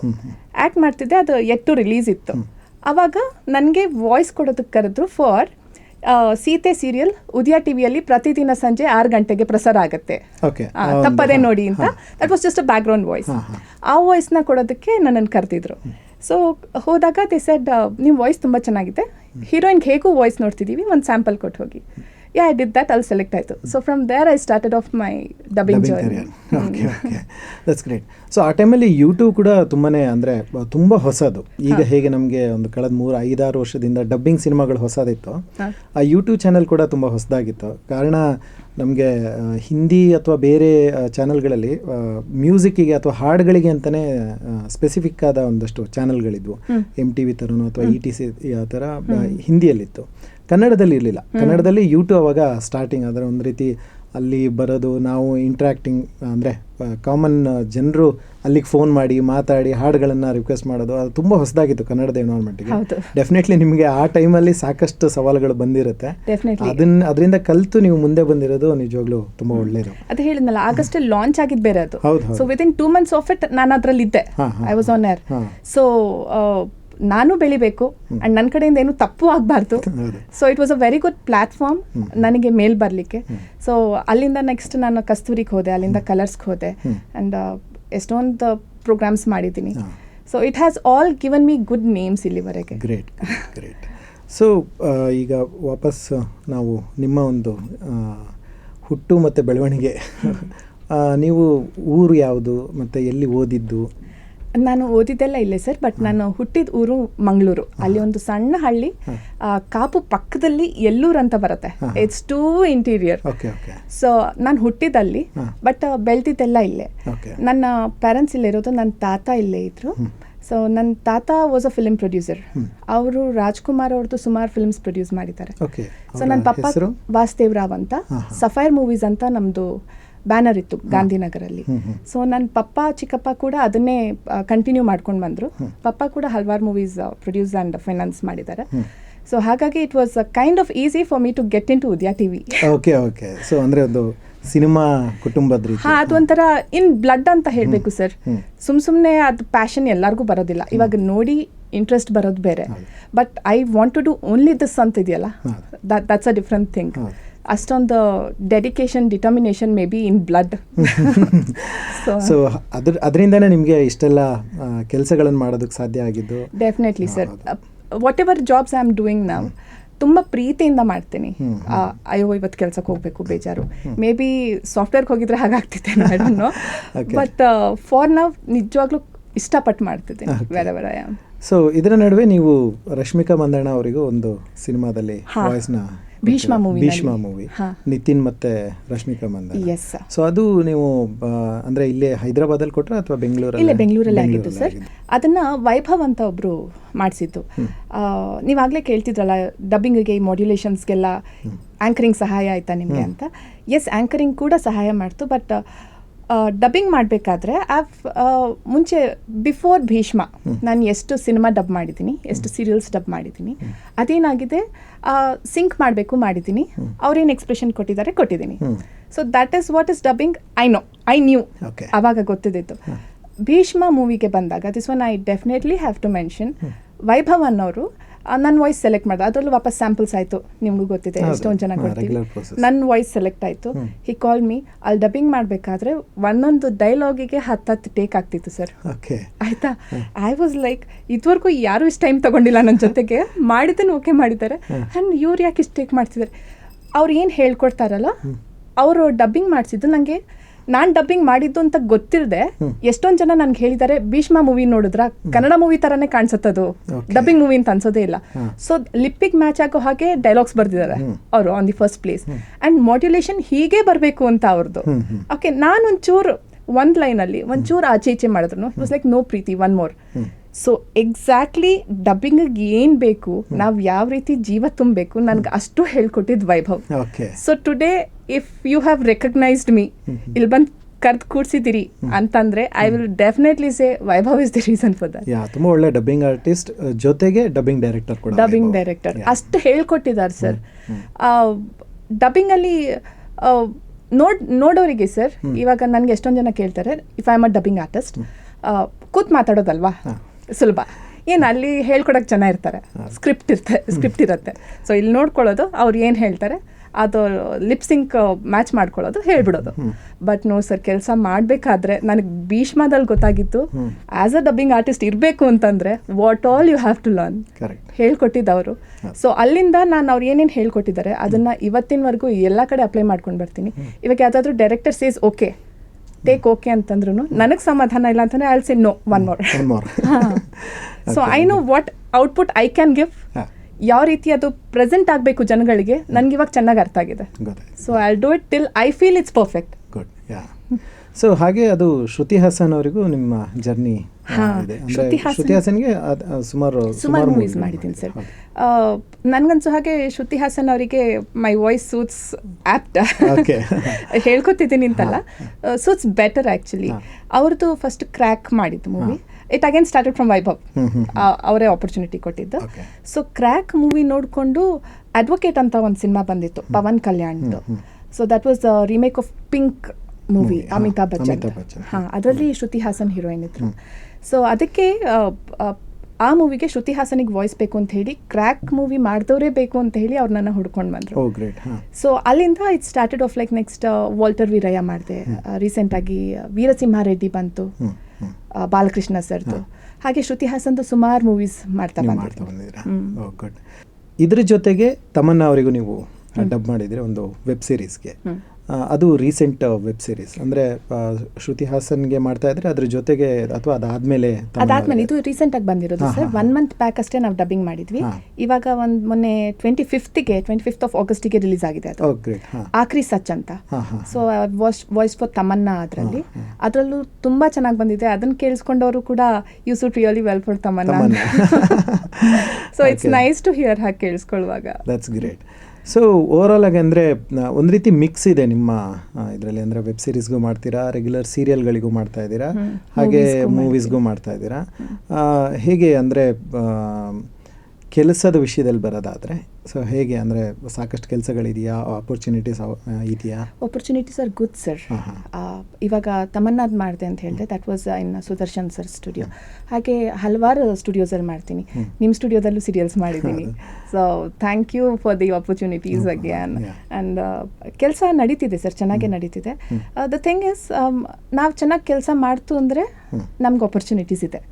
ಆ್ಯಕ್ಟ್ ಮಾಡ್ತಿದ್ದೆ ಅದು ಎಟ್ಟು ರಿಲೀಸ್ ಇತ್ತು. ಆವಾಗ ನನಗೆ ವಾಯ್ಸ್ ಕೊಡೋದಕ್ಕೆ ಕರೆದ್ರು ಫಾರ್ ಸೀತೆ ಸೀರಿಯಲ್ ಉದಯ ಟಿವಿಯಲ್ಲಿ ಪ್ರತಿದಿನ ಸಂಜೆ ಆರು ಗಂಟೆಗೆ ಪ್ರಸಾರ ಆಗುತ್ತೆ. ತಪ್ಪದೇ ನೋಡಿ ಅಂತ. That was just a background voice ಆ ವಾಯ್ಸ್ನ ಕೊಡೋದಕ್ಕೆ ನನ್ನನ್ನು ಕರೆದಿದ್ರು. ಸೊ ಹೋದಾಗ ದೇ ಸೆಡ್ ನಿಮ್ಮ ವಾಯ್ಸ್ ತುಂಬ ಚೆನ್ನಾಗಿದೆ. ಹೀರೋಯಿನ್ಗೆ ಹೇಗೂ ವಾಯ್ಸ್ ನೋಡ್ತಿದ್ದೀವಿ ಒಂದು ಸ್ಯಾಂಪಲ್ ಕೊಟ್ಟು ಹೋಗಿ ಯಾ ಐ ಡಿಡ್ ದಟ್ ಅಲ್ಲಿ ಸೆಲೆಕ್ಟ್ ಆಯಿತು so from there I started off my dubbing journey okay okay that's great so ಆ ಟೈಮಲ್ಲಿ ಯೂಟ್ಯೂಬ್ ಕೂಡ ತುಂಬಾ ಅಂದರೆ ತುಂಬ ಹೊಸದು. ಈಗ ಹೇಗೆ ನಮಗೆ ಒಂದು ಕಳೆದ ಮೂರು ಐದಾರು ವರ್ಷದಿಂದ ಡಬ್ಬಿಂಗ್ ಸಿನಿಮಾಗಳು ಹೊಸದಿತ್ತು. ಆ ಯೂಟ್ಯೂಬ್ ಚಾನೆಲ್ ಕೂಡ ತುಂಬ ಹೊಸದಾಗಿತ್ತು. ಕಾರಣ ನಮಗೆ ಹಿಂದಿ ಅಥವಾ ಬೇರೆ ಚಾನೆಲ್ಗಳಲ್ಲಿ ಮ್ಯೂಸಿಕ್ಕಿಗೆ ಅಥವಾ ಹಾಡುಗಳಿಗೆ ಅಂತಲೇ ಸ್ಪೆಸಿಫಿಕ್ ಆದ ಒಂದಷ್ಟು ಚಾನಲ್ಗಳಿದ್ವು ಎಂ ಟಿ ವಿ ಥರನೋ ಅಥವಾ ಇ ಟಿ ಸಿ ಆ ಥರ ಹಿಂದಿಯಲ್ಲಿತ್ತು. ಕನ್ನಡದಲ್ಲಿ ಇರಲಿಲ್ಲ. ಕನ್ನಡದಲ್ಲಿ ಯೂಟ್ಯೂಬ್ ಅವಾಗ ಸ್ಟಾರ್ಟಿಂಗ್ ಅದರ ಒಂದು ರೀತಿ ಅಲ್ಲಿ ಬರೋದು ನಾವು ಇಂಟ್ರ್ಯಾಕ್ಟಿಂಗ್ ಅಂದರೆ ಕಾಮನ್ ಜನರು ಅಲ್ಲಿಗೆ ಫೋನ್ ಮಾಡಿ ಮಾತಾಡಿ ಹಾಡುಗಳನ್ನು ರಿಕ್ವೆಸ್ಟ್ ಮಾಡೋದು ಅದು ತುಂಬ ಹೊಸದಾಗಿತ್ತು ಕನ್ನಡದ ಎನ್ವೈರ್ಮೆಂಟ್ಗೆ. ಡೆಫಿನೆಟ್ಲಿ ನಿಮಗೆ ಆ ಟೈಮಲ್ಲಿ ಸಾಕಷ್ಟು ಸವಾಲುಗಳು ಬಂದಿರುತ್ತೆ. ಅದನ್ನ ಅದರಿಂದ ಕಲಿತು ನೀವು ಮುಂದೆ ಬಂದಿರೋದು ನಿಜವಾಗ್ಲೂ ತುಂಬ ಒಳ್ಳೆಯದು ಅದು ಹೇಳಿದ್ನಲ್ಲ ಆಗಸ್ಟ್ ಲಾಂಚ್ ಆಗಿದ್ದು ಬೇರೆ ಅದು. So within two months of it ನಾನು ಅದರಲ್ಲಿ ಇದ್ದೆ I was on air. So ನಾನು ಬೆಳಿಬೇಕು ಅಂಡ್ ನನ್ನ ಕಡೆಯಿಂದ ಏನು ತಪ್ಪು ಆಗಬಾರ್ದು. So it was a very good platform ನನಗೆ ಮೇಲ್ ಬರಲಿಕ್ಕೆ. ಸೊ ಅಲ್ಲಿಂದ ನೆಕ್ಸ್ಟ್ ನಾನು ಕಸ್ತೂರಿಗೆ ಹೋದೆ ಅಲ್ಲಿಂದ ಕಲರ್ಸ್ಗೆ ಹೋದೆ. ಆ್ಯಂಡ್ ಎಷ್ಟೊಂದು ಪ್ರೋಗ್ರಾಮ್ಸ್ ಮಾಡಿದ್ದೀನಿ. So it has all given me good names ಇಲ್ಲಿವರೆಗೆ. ಗ್ರೇಟ್ ಗ್ರೇಟ್ ಸೊ ಈಗ ವಾಪಸ್ ನಾವು ನಿಮ್ಮ ಒಂದು ಹುಟ್ಟು ಮತ್ತು ಬೆಳವಣಿಗೆ. [laughs] ನೀವು ಊರು ಯಾವುದು ಮತ್ತು ಎಲ್ಲಿ ಓದಿದ್ದು? ನಾನು ಓದಿದ್ದೆಲ್ಲ ಇಲ್ಲೇ ಸರ್ ಬಟ್ ನಾನು ಹುಟ್ಟಿದ ಊರು ಮಂಗಳೂರು. ಅಲ್ಲಿ ಒಂದು ಸಣ್ಣ ಹಳ್ಳಿ ಕಾಪು ಪಕ್ಕದಲ್ಲಿ ಎಲ್ಲೂರು ಅಂತ ಬರುತ್ತೆ. ಇಟ್ಸ್ ಟೂ ಇಂಟೀರಿಯರ್ ಸೊ ನಾನು ಹುಟ್ಟಿದಲ್ಲಿ. ಬಟ್ ಬೆಳೆದಿದ್ದೆಲ್ಲ ಇಲ್ಲೇ. ನನ್ನ ಪೇರೆಂಟ್ಸ್ ಇಲ್ಲೇ ಇರೋದು ನನ್ನ ತಾತ ಇಲ್ಲೇ ಇದ್ರು. ಸೊ ನನ್ನ ತಾತ ವಾಸ್ ಅ ಫಿಲ್ಮ್ ಪ್ರೊಡ್ಯೂಸರ್ ಅವರು ರಾಜ್ಕುಮಾರ್ ಅವ್ರದ್ದು ಸುಮಾರು ಫಿಲ್ಮ್ಸ್ ಪ್ರೊಡ್ಯೂಸ್ ಮಾಡಿದ್ದಾರೆ. ಸೊ ನನ್ನ ಪಪ್ಪ ವಾಸುದೇವ್ ರಾವ್ ಅಂತ ಸಫೈರ್ ಮೂವೀಸ್ ಅಂತ ನಮ್ಮದು ಬ್ಯಾನರ್ ಇತ್ತು ಗಾಂಧಿನಗರಲ್ಲಿ. ಸೊ ನನ್ನ ಪಪ್ಪ ಚಿಕ್ಕಪ್ಪ ಕೂಡ ಅದನ್ನೇ ಕಂಟಿನ್ಯೂ ಮಾಡ್ಕೊಂಡು ಬಂದರು. ಪಪ್ಪ ಕೂಡ ಹಲವಾರು ಮೂವೀಸ್ ಪ್ರೊಡ್ಯೂಸ್ ಆ್ಯಂಡ್ ಫೈನಾನ್ಸ್ ಮಾಡಿದ್ದಾರೆ. ಸೊ ಹಾಗಾಗಿ it was a kind of easy for me to get into Udaya T V okay okay so ಅಂದರೆ ಒಂದು ಸಿನಿಮಾ ಕುಟುಂಬದ ರೀತಿ. ಹಾ ಅದೊಂಥರ ಇನ್ ಬ್ಲಡ್ ಅಂತ ಹೇಳಬೇಕು ಸರ್ ಸುಮ್ ಸುಮ್ಮನೆ ಅದು ಪ್ಯಾಷನ್ ಎಲ್ಲರಿಗೂ ಬರೋದಿಲ್ಲ. ಇವಾಗ ನೋಡಿ ಇಂಟ್ರೆಸ್ಟ್ ಬರೋದು ಬೇರೆ. But I want to do only this ಅಂತ ಇದೆಯಲ್ಲ? That's a different thing. ಅಷ್ಟೊಂದು dedication determination may be in blood so ಅದ್ರ ಅದರಿಂದನೇ ನಿಮಗೆ ಇಷ್ಟೆಲ್ಲ ಕೆಲಸಗಳನ್ನು ಮಾಡೋದಕ್ಕೆ ಸಾಧ್ಯ ಆಗಿದ್ದು? Definitely sir whatever jobs I am doing ನಾವು ತುಂಬ ಪ್ರೀತಿಯಿಂದ ಮಾಡ್ತೀನಿ. ಅಯ್ಯೋ ಇವತ್ತು ಕೆಲಸಕ್ಕೆ ಹೋಗಬೇಕು ಬೇಜಾರು. ಮೇ ಬಿ ಸಾಫ್ಟ್ವೇರ್ಗೆ ಹೋಗಿದ್ರೆ ಹಾಗಾಗ್ತಿತ್ತೆ ನಾನು [laughs] Okay. ಬಟ್ ಫಾರ್ ನಾವು ನಿಜವಾಗ್ಲೂ ಇಷ್ಟಪಟ್ಟು ಮಾಡ್ತಿದ್ದೀನಿ Okay. ಐ ಆಮ್ ಸೊ ಇದರ ನಡುವೆ ನೀವು ರಶ್ಮಿಕಾ ಮಂದಣ್ಣ ಅವರಿಗೂ ಒಂದು ಸಿನಿಮಾದಲ್ಲಿ. ವಾಯ್ಸ್ನ ಭೀಷ್ಮ ಮೂವಿ ಭೀಷ್ಮ. ಮೂವಿ ನಿತಿನ್ ಮತ್ತೆ ರಶ್ಮಿಕಾ ಮಂದ ಎಸ್ ಸೊ ಅದು ನೀವು ಅಂದ್ರೆ ಇಲ್ಲೇ ಹೈದರಾಬಾದಲ್ಲಿ ಕೊಟ್ಟರೆ ಅಥವಾ ಬೆಂಗಳೂರಲ್ಲಿ? ಇಲ್ಲೇ ಬೆಂಗಳೂರಲ್ಲಿ ಆಗಿತ್ತು ಸರ್ ಅದನ್ನ ವೈಭವ್ ಅಂತ ಒಬ್ರು ಮಾಡಿಸಿದ್ದು. ನೀವಾಗಲೇ ಕೇಳ್ತಿದ್ರಲ್ಲ ಡಬ್ಬಿಂಗಿಗೆ ಈ ಮಾಡ್ಯುಲೇಷನ್ಸ್ಗೆಲ್ಲ ಆ್ಯಂಕರಿಂಗ್ ಸಹಾಯ ಆಯ್ತಾ ನಿಮಗೆ ಅಂತ? ಎಸ್ ಆ್ಯಂಕರಿಂಗ್ ಕೂಡ ಸಹಾಯ ಮಾಡ್ತು ಬಟ್ ಡಬ್ಬಿಂಗ್ ಮಾಡಬೇಕಾದ್ರೆ ಮುಂಚೆ ಬಿಫೋರ್ ಭೀಷ್ಮ ನಾನು ಎಷ್ಟು ಸಿನಿಮಾ ಡಬ್ ಮಾಡಿದ್ದೀನಿ ಎಷ್ಟು ಸೀರಿಯಲ್ಸ್ ಡಬ್ ಮಾಡಿದ್ದೀನಿ ಅದೇನಾಗಿದೆ ಸಿಂಕ್ ಮಾಡಬೇಕು ಮಾಡಿದ್ದೀನಿ ಅವ್ರೇನು ಎಕ್ಸ್ಪ್ರೆಷನ್ ಕೊಟ್ಟಿದ್ದಾರೆ ಕೊಟ್ಟಿದ್ದೀನಿ. So that is what is dubbing I know I knew. ಅವಾಗ ಗೊತ್ತಿದ್ದಿತ್ತು ಭೀಷ್ಮ ಮೂವಿಗೆ ಬಂದಾಗ this one I definitely have to mention Vaibhav ಅನ್ನೋರು ನನ್ನ ವಾಯ್ಸ್ ಸೆಲೆಕ್ಟ್ ಮಾಡಿದೆ. ಅದರಲ್ಲಿ ವಾಪಸ್ ಸ್ಯಾಂಪಲ್ಸ್ ಆಯಿತು. ನಿಮಗೂ ಗೊತ್ತಿದೆ. ಎಷ್ಟೊಂದು ಜನ ಕೊಡ್ತೀವಿ. ನನ್ನ ವಾಯ್ಸ್ ಸೆಲೆಕ್ಟ್ ಆಯಿತು. ಹಿ ಕಾಲ್ ಮೀ ಅಲ್ಲಿ ಡಬ್ಬಿಂಗ್ ಮಾಡಬೇಕಾದ್ರೆ ಒಂದೊಂದು ಡೈಲಾಗಿಗೆ ಹತ್ತತ್ತು ಟೇಕ್ ಆಗ್ತಿತ್ತು ಸರ್ ಓಕೆ ಆಯ್ತಾ? ಐ ವಾಸ್ ಲೈಕ್ ಇದುವರೆಗೂ ಯಾರು ಇಷ್ಟು ಟೈಮ್ ತಗೊಂಡಿಲ್ಲ ನನ್ನ ಜೊತೆಗೆ. ಮಾಡಿದ್ದನ್ನು ಓಕೆ ಮಾಡಿದ್ದಾರೆ. ಆ್ಯಂಡ್ ಇವ್ರು ಯಾಕೆ ಇಷ್ಟು ಟೇಕ್ ಮಾಡ್ತಿದ್ದಾರೆ ಅವ್ರು ಏನು ಹೇಳ್ಕೊಡ್ತಾರಲ್ಲ ಅವರು ಡಬ್ಬಿಂಗ್ ಮಾಡಿಸಿದ್ದು ನನಗೆ ನಾನು ಡಬ್ಬಿಂಗ್ ಮಾಡಿದ್ದು ಅಂತ ಗೊತ್ತಿರದೆ. ಎಷ್ಟೊಂದು ಜನ ನನ್ಗೆ ಹೇಳಿದ್ದಾರೆ ಭೀಷ್ಮ ಮೂವಿ ನೋಡಿದ್ರ? ಕನ್ನಡ ಮೂವಿ ತರನೇ ಕಾಣಿಸುತ್ತದು. ಡಬ್ಬಿಂಗ್ ಮೂವಿ ಅಂತ ಅನ್ಸೋದೇ ಇಲ್ಲ. ಸೊ ಲಿಪ್ಪಿಗೆ ಮ್ಯಾಚ್ ಆಗೋ ಹಾಗೆ ಡೈಲಾಗ್ಸ್ ಬರ್ದಿದ್ದಾರೆ ಅವರು on the first place and modulation ಹೀಗೆ ಬರಬೇಕು ಅಂತ ಅವ್ರದ್ದು. ಓಕೆ ನಾನು ಒಂಚೂರು ಒಂದು ಲೈನಲ್ಲಿ ಒಂಚೂರು ಆಚೆ ಈಚೆ ಮಾಡಿದ್ರು. ಇಟ್ ವಾಸ್ ಲೈಕ್ ನೋ ಪ್ರೀತಿ ಒನ್ ಮೋರ್ ಸೊ ಎಕ್ಸಾಕ್ಟ್ಲಿ ಡಬ್ಬಿಂಗಿಗೆ ಏನು ಬೇಕು ನಾವು ಯಾವ ರೀತಿ ಜೀವ ತುಂಬಬೇಕು ನನ್ಗೆ ಅಷ್ಟು ಹೇಳ್ಕೊಟ್ಟಿದ್ದು Vaibhav. So today if you have recognised me ಇಲ್ಲಿ ಬಂದು ಕರ್ದು ಕೂಡಿಸಿದಿರಿ ಅಂತಂದ್ರೆ I will definitely say Vaibhav is the reason for that yeah ತುಂಬ ಒಳ್ಳೆ ಡಬ್ಬಿಂಗ್ ಆರ್ಟಿಸ್ಟ್ ಜೊತೆಗೆ ಡಬ್ಬಿಂಗ್ ಡೈರೆಕ್ಟರ್ ಕೂಡ ಡಬ್ಬಿಂಗ್. ಡೈರೆಕ್ಟರ್. ಅಷ್ಟು ಹೇಳ್ಕೊಟ್ಟಿದ್ದಾರೆ ಸರ್ ಡಬ್ಬಿಂಗಲ್ಲಿ ನೋಡ್ ನೋಡೋರಿಗೆ ಸರ್ ಇವಾಗ ನನಗೆ ಎಷ್ಟೊಂದು ಜನ ಕೇಳ್ತಾರೆ if I am a dubbing artist ಕೂತ್ ಮಾತಾಡೋದಲ್ವಾ? ಸುಲಭ. ಏನು ಅಲ್ಲಿ ಹೇಳ್ಕೊಡಕ್ಕೆ ಜನ ಇರ್ತಾರೆ. ಸ್ಕ್ರಿಪ್ಟ್ ಇರ್ತೆ ಸ್ಕ್ರಿಪ್ಟ್ ಇರುತ್ತೆ. ಸೊ ಇಲ್ಲಿ ನೋಡ್ಕೊಳ್ಳೋದು ಅವ್ರು ಏನು ಹೇಳ್ತಾರೆ ಅದು ಲಿಪ್ಸಿಂಕ್ ಮ್ಯಾಚ್ ಮಾಡ್ಕೊಳ್ಳೋದು ಹೇಳ್ಬಿಡೋದು. ಬಟ್ ನೋ ಸರ್ ಕೆಲಸ ಮಾಡಬೇಕಾದ್ರೆ ನನಗೆ ಭೀಷ್ಮದಲ್ಲಿ ಗೊತ್ತಾಗಿತ್ತು. ಆಸ್ ಅ ಡಬ್ಬಿಂಗ್ ಆರ್ಟಿಸ್ಟ್ ಇರಬೇಕು ಅಂತಂದರೆ what all you have to learn ಹೇಳ್ಕೊಟ್ಟಿದ್ದವರು so ಅಲ್ಲಿಂದ ನಾನು ಅವ್ರು ಏನೇನು ಹೇಳ್ಕೊಟ್ಟಿದ್ದಾರೆ ಅದನ್ನ ಇವತ್ತಿನವರೆಗೂ ಎಲ್ಲ ಕಡೆ ಅಪ್ಲೈ ಮಾಡ್ಕೊಂಡು ಬರ್ತೀನಿ. ಇವಾಗ ಯಾವುದಾದ್ರೂ director says okay take okay ಅಂತಂದ್ರು ನನಗೆ ಸಮಾಧಾನ ಇಲ್ಲ ಅಂತಂದ್ರೆ I'll say no one more more so I know what output I can give ಯಾವ ರೀತಿ ಅದು ಪ್ರೆಸೆಂಟ್ ಆಗಬೇಕು ಜನಗಳಿಗೆ ನನಗೆ ಇವಾಗ ಚೆನ್ನಾಗಿ ಅರ್ಥ ಆಗಿದೆ. So I do it till I feel it's perfect good yeah so ಹಾಗೆ ಅದು ಶ್ರುತಿ ಹಾಸನ್ ಅವರಿಗೂ ನಿಮ್ಮ ಜರ್ನಿ ಶ್ರುತಿ ಹಾಸನ್- ಶ್ರುತಿ ಹಾಸನ್ಗೆ ಸುಮಾರು ಸುಮಾರು ಮೂವೀಸ್ ಮಾಡಿದ್ದೀನಿ ಸರ್. ನನಗನ್ಸು ಹಾಗೆ ಶ್ರುತಿ ಹಾಸನ್ ಅವರಿಗೆ my voice suits apt Okay. [laughs] ಹೇಳ್ಕೊತಿದ್ದೀನಿ ಅಂತಲ್ಲ. Suits better actually. ಅವ್ರದ್ದು ಫಸ್ಟ್ ಕ್ರ್ಯಾಕ್ ಮಾಡಿದ್ದು movie it again started from Vaibhav ಅವರೇ ಆಪರ್ಚುನಿಟಿ ಕೊಟ್ಟಿದ್ದು. ಸೊ ಕ್ರ್ಯಾಕ್ ಮೂವಿ ನೋಡಿಕೊಂಡು ಅಡ್ವೊಕೇಟ್ ಅಂತ ಒಂದು ಸಿನಿಮಾ ಬಂದಿತ್ತು Pavan ಕಲ್ಯಾಣ್ದು so that was remake of pink movie Amitabh Bachchan Amitabh Bachchan. ಹಾಂ ಅದರಲ್ಲಿ ಶ್ರುತಿ ಹಾಸನ್ ಹೀರೋಯಿನ್ ಇದ್ರು. ಸೊ ಅದಕ್ಕೆ ಆ, ಆ, ಆ ಮೂವಿಗೆ ಶ್ರುತಿ ಹಾಸನಿಗೆ ವಾಯ್ಸ್ ಬೇಕು ಅಂತ ಹೇಳಿ ಕ್ರ್ಯಾಕ್ ಮೂವಿ ಮಾಡಿದವರೇ ಬೇಕು ಅಂತ ಹೇಳಿ ಅವ್ರು ನನ್ನ ಹುಡ್ಕೊಂಡು ಬಂದರು. ಓ ಗ್ರೇಟ್ ಹಾಂ. ಸೊ ಅಲ್ಲಿಂದ it started off like next Waltair Veerayya ಮಾಡಿದೆ. ರೀಸೆಂಟಾಗಿ ವೀರಸಿಂಹಾರೆಡ್ಡಿ ಬಂತು. ಆ, ಬಾಲಕೃಷ್ಣ ಸರ್ದು. ಹಾಗೆ ಶ್ರುತಿ ಹಾಸನ್ದು ಸುಮಾರು ಮೂವೀಸ್ ಮಾಡ್ತಾ ನೀವು ಮಾಡ್ತಾ ಬಂದಿದ್ದೀನಿ ಬಂದಿದ್ದೀರಾ ಓ ಗುಡ್ ಇದ್ರ ಜೊತೆಗೆ ತಮನ್ನ ಅವರಿಗೂ ನೀವು ಡಬ್ ಮಾಡಿದ್ರೆ ಒಂದು ವೆಬ್ ಸೀರೀಸ್ಗೆ ಹ್ಮ್. ಅದು ರೀಸೆಂಟ್ ವೆಬ್ ಸೀರೀಸ್ ಅಂದ್ರೆ ಶ್ರುತಿ ಹಾಸನ್ಗೆ ಮಾಡ್ತಾ ಇದ್ರೆ ಅದ್ರ ಜೊತೆಗೆ ಅಥವಾ ಅದಾದ್ಮೇಲೆ ಅದಾದ್ಮೇಲೆ ಇದು ರೀಸೆಂಟ್ ಆಗಿ ಬಂದಿರೋದು ಸರ್. ಒನ್ ಮಂತ್ ಬ್ಯಾಕ್ ಅಷ್ಟೇ ನಾವು ಡಬ್ಬಿಂಗ್ ಮಾಡಿದ್ವಿ. ಇವಾಗ ಒಂದ್ ಮೊನ್ನೆ ಟ್ವೆಂಟಿ ಫಿಫ್ತ್ಗೆ ಟ್ವೆಂಟಿ ಫಿಫ್ತ್ ಆಫ್ ಆಗಸ್ಟಿಗೆ ರಿಲೀಸ್ ಆಗಿದೆ ಅದು. ಆಕ್ರಿ ಸಚ್ ಅಂತ. So voice voice for Tamannaah ಅದರಲ್ಲಿ. ಅದರಲ್ಲೂ ತುಂಬಾ ಚೆನ್ನಾಗಿ ಬಂದಿದೆ. ಅದನ್ನ ಕೇಳಿಸ್ಕೊಂಡವರು ಕೂಡ you suit really well for Tamannaah. Tamannaah. So it's nice to hear ಹಾಗೆ ಕೇಳಿಸ್ಕೊಳ್ಳುವಾಗ. ದಟ್ಸ್ ಗ್ರೇಟ್ ಸೊ ಓವರಾಲ್ ಆಗಿ ಅಂದರೆ ಒಂದು ರೀತಿ ಮಿಕ್ಸ್ ಇದೆ ನಿಮ್ಮ ಇದರಲ್ಲಿ. ಅಂದರೆ ವೆಬ್ ಸೀರೀಸ್ಗೂ ಮಾಡ್ತೀರಾ ರೆಗ್ಯುಲರ್ ಸೀರಿಯಲ್ಗಳಿಗೂ ಮಾಡ್ತಾ ಇದ್ದೀರಾ ಹಾಗೆ. ಮೂವೀಸ್ಗೂ ಮಾಡ್ತಾ ಇದ್ದೀರಾ. ಹೇಗೆ ಅಂದರೆ ಕೆಲಸದ ವಿಷಯದಲ್ಲಿ ಬರೋದಾದರೆ ಸೊ ಹೇಗೆ ಅಂದರೆ ಸಾಕಷ್ಟು ಕೆಲಸಗಳಿದೆಯಾ? ಆಪರ್ಚುನಿಟೀಸ್ ಇದೆಯಾ? Opportunities are good sir. ಇವಾಗ ತಮನ್ನಾದ್ ಮಾಡಿದೆ ಅಂತ ಹೇಳಿದೆ. That was in Sudarshan sir studio ಹಾಗೆ ಹಲವಾರು ಸ್ಟುಡಿಯೋಸಲ್ಲಿ ಮಾಡ್ತೀನಿ. ನಿಮ್ಮ ಸ್ಟುಡಿಯೋದಲ್ಲೂ ಸೀರಿಯಲ್ಸ್ ಮಾಡಿದ್ದೀನಿ. So thank you for the opportunities again. And ಕೆಲಸ ನಡೀತಿದೆ ಸರ್ ಚೆನ್ನಾಗೇ ನಡೀತಿದೆ. ದ ಥಿಂಗ್ ಇಸ್ ನಾವು ಚೆನ್ನಾಗಿ ಕೆಲಸ ಮಾಡ್ತು ಅಂದರೆ ನಮ್ಗೆ ಆಪರ್ಚುನಿಟೀಸ್ ಇದೆ.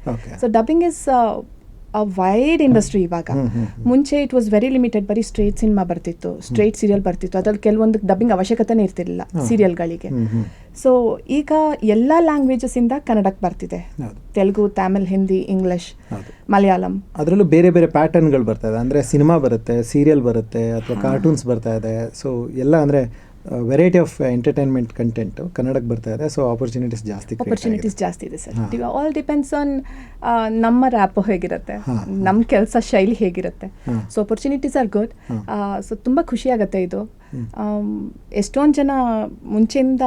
So dubbing is a wide industry ಇವಾಗ. ಮುಂಚೆ ಇಟ್ ವಾಸ್ ವೆರಿ ಲಿಮಿಟೆಡ್ ಬರೀ ಸ್ಟ್ರೇಟ್ ಸಿನಿಮಾ ಬರ್ತಿತ್ತು ಸ್ಟ್ರೇಟ್ ಸೀರಿಯಲ್ ಬರ್ತಿತ್ತು. ಅದ್ರಲ್ಲಿ ಕೆಲವೊಂದು ಡಬ್ಬಿಂಗ್ ಅವಶ್ಯಕತೆನೇ ಇರ್ತಿರ್ಲಿಲ್ಲ ಸೀರಿಯಲ್ಗಳಿಗೆ ಸೊ ಈಗ ಎಲ್ಲ ಲ್ಯಾಂಗ್ವೇಜಸ್ ಇಂದ ಕನ್ನಡಕ್ಕೆ ಬರ್ತಿದೆ. ತೆಲುಗು ತಮಿಳ್ ಹಿಂದಿ ಇಂಗ್ಲಿಷ್ ಮಲಯಾಳಂ. ಅದರಲ್ಲೂ ಬೇರೆ ಬೇರೆ ಪ್ಯಾಟರ್ನ್ಗಳು ಬರ್ತಾ ಇದೆ. ಅಂದ್ರೆ ಸಿನಿಮಾ ಬರುತ್ತೆ ಸೀರಿಯಲ್ ಬರುತ್ತೆ ಅಥವಾ ಕಾರ್ಟೂನ್ಸ್ ಬರ್ತಾ ಇದೆ. ಸೊ ಎಲ್ಲ ಅಂದರೆ ವೆರೈಟಿ ಆಫ್ ಎಂಟರ್ಟೈನ್ಮೆಂಟ್ ಕಂಟೆಂಟ್ ಕನ್ನಡಕ್ಕೆ ಬರ್ತಾ ಇದೆ ಸೊ ಆಪರ್ಚುನಿಟೀಸ್ ಜಾಸ್ತಿ ಆಪರ್ಚುನಿಟೀಸ್. ಜಾಸ್ತಿ ಇದೆ ಸರ್. ಆಲ್ ಡಿಪೆಂಡ್ಸ್ ಆನ್ ನಮ್ಮ ರ್ಯಾಪ್ ಹೇಗಿರುತ್ತೆ. ನಮ್ಮ ಕೆಲಸ ಶೈಲಿ ಹೇಗಿರುತ್ತೆ. So opportunities are good. So ತುಂಬ ಖುಷಿ ಆಗುತ್ತೆ ಇದು ಎಷ್ಟೊಂದು ಜನ ಮುಂಚೆಯಿಂದ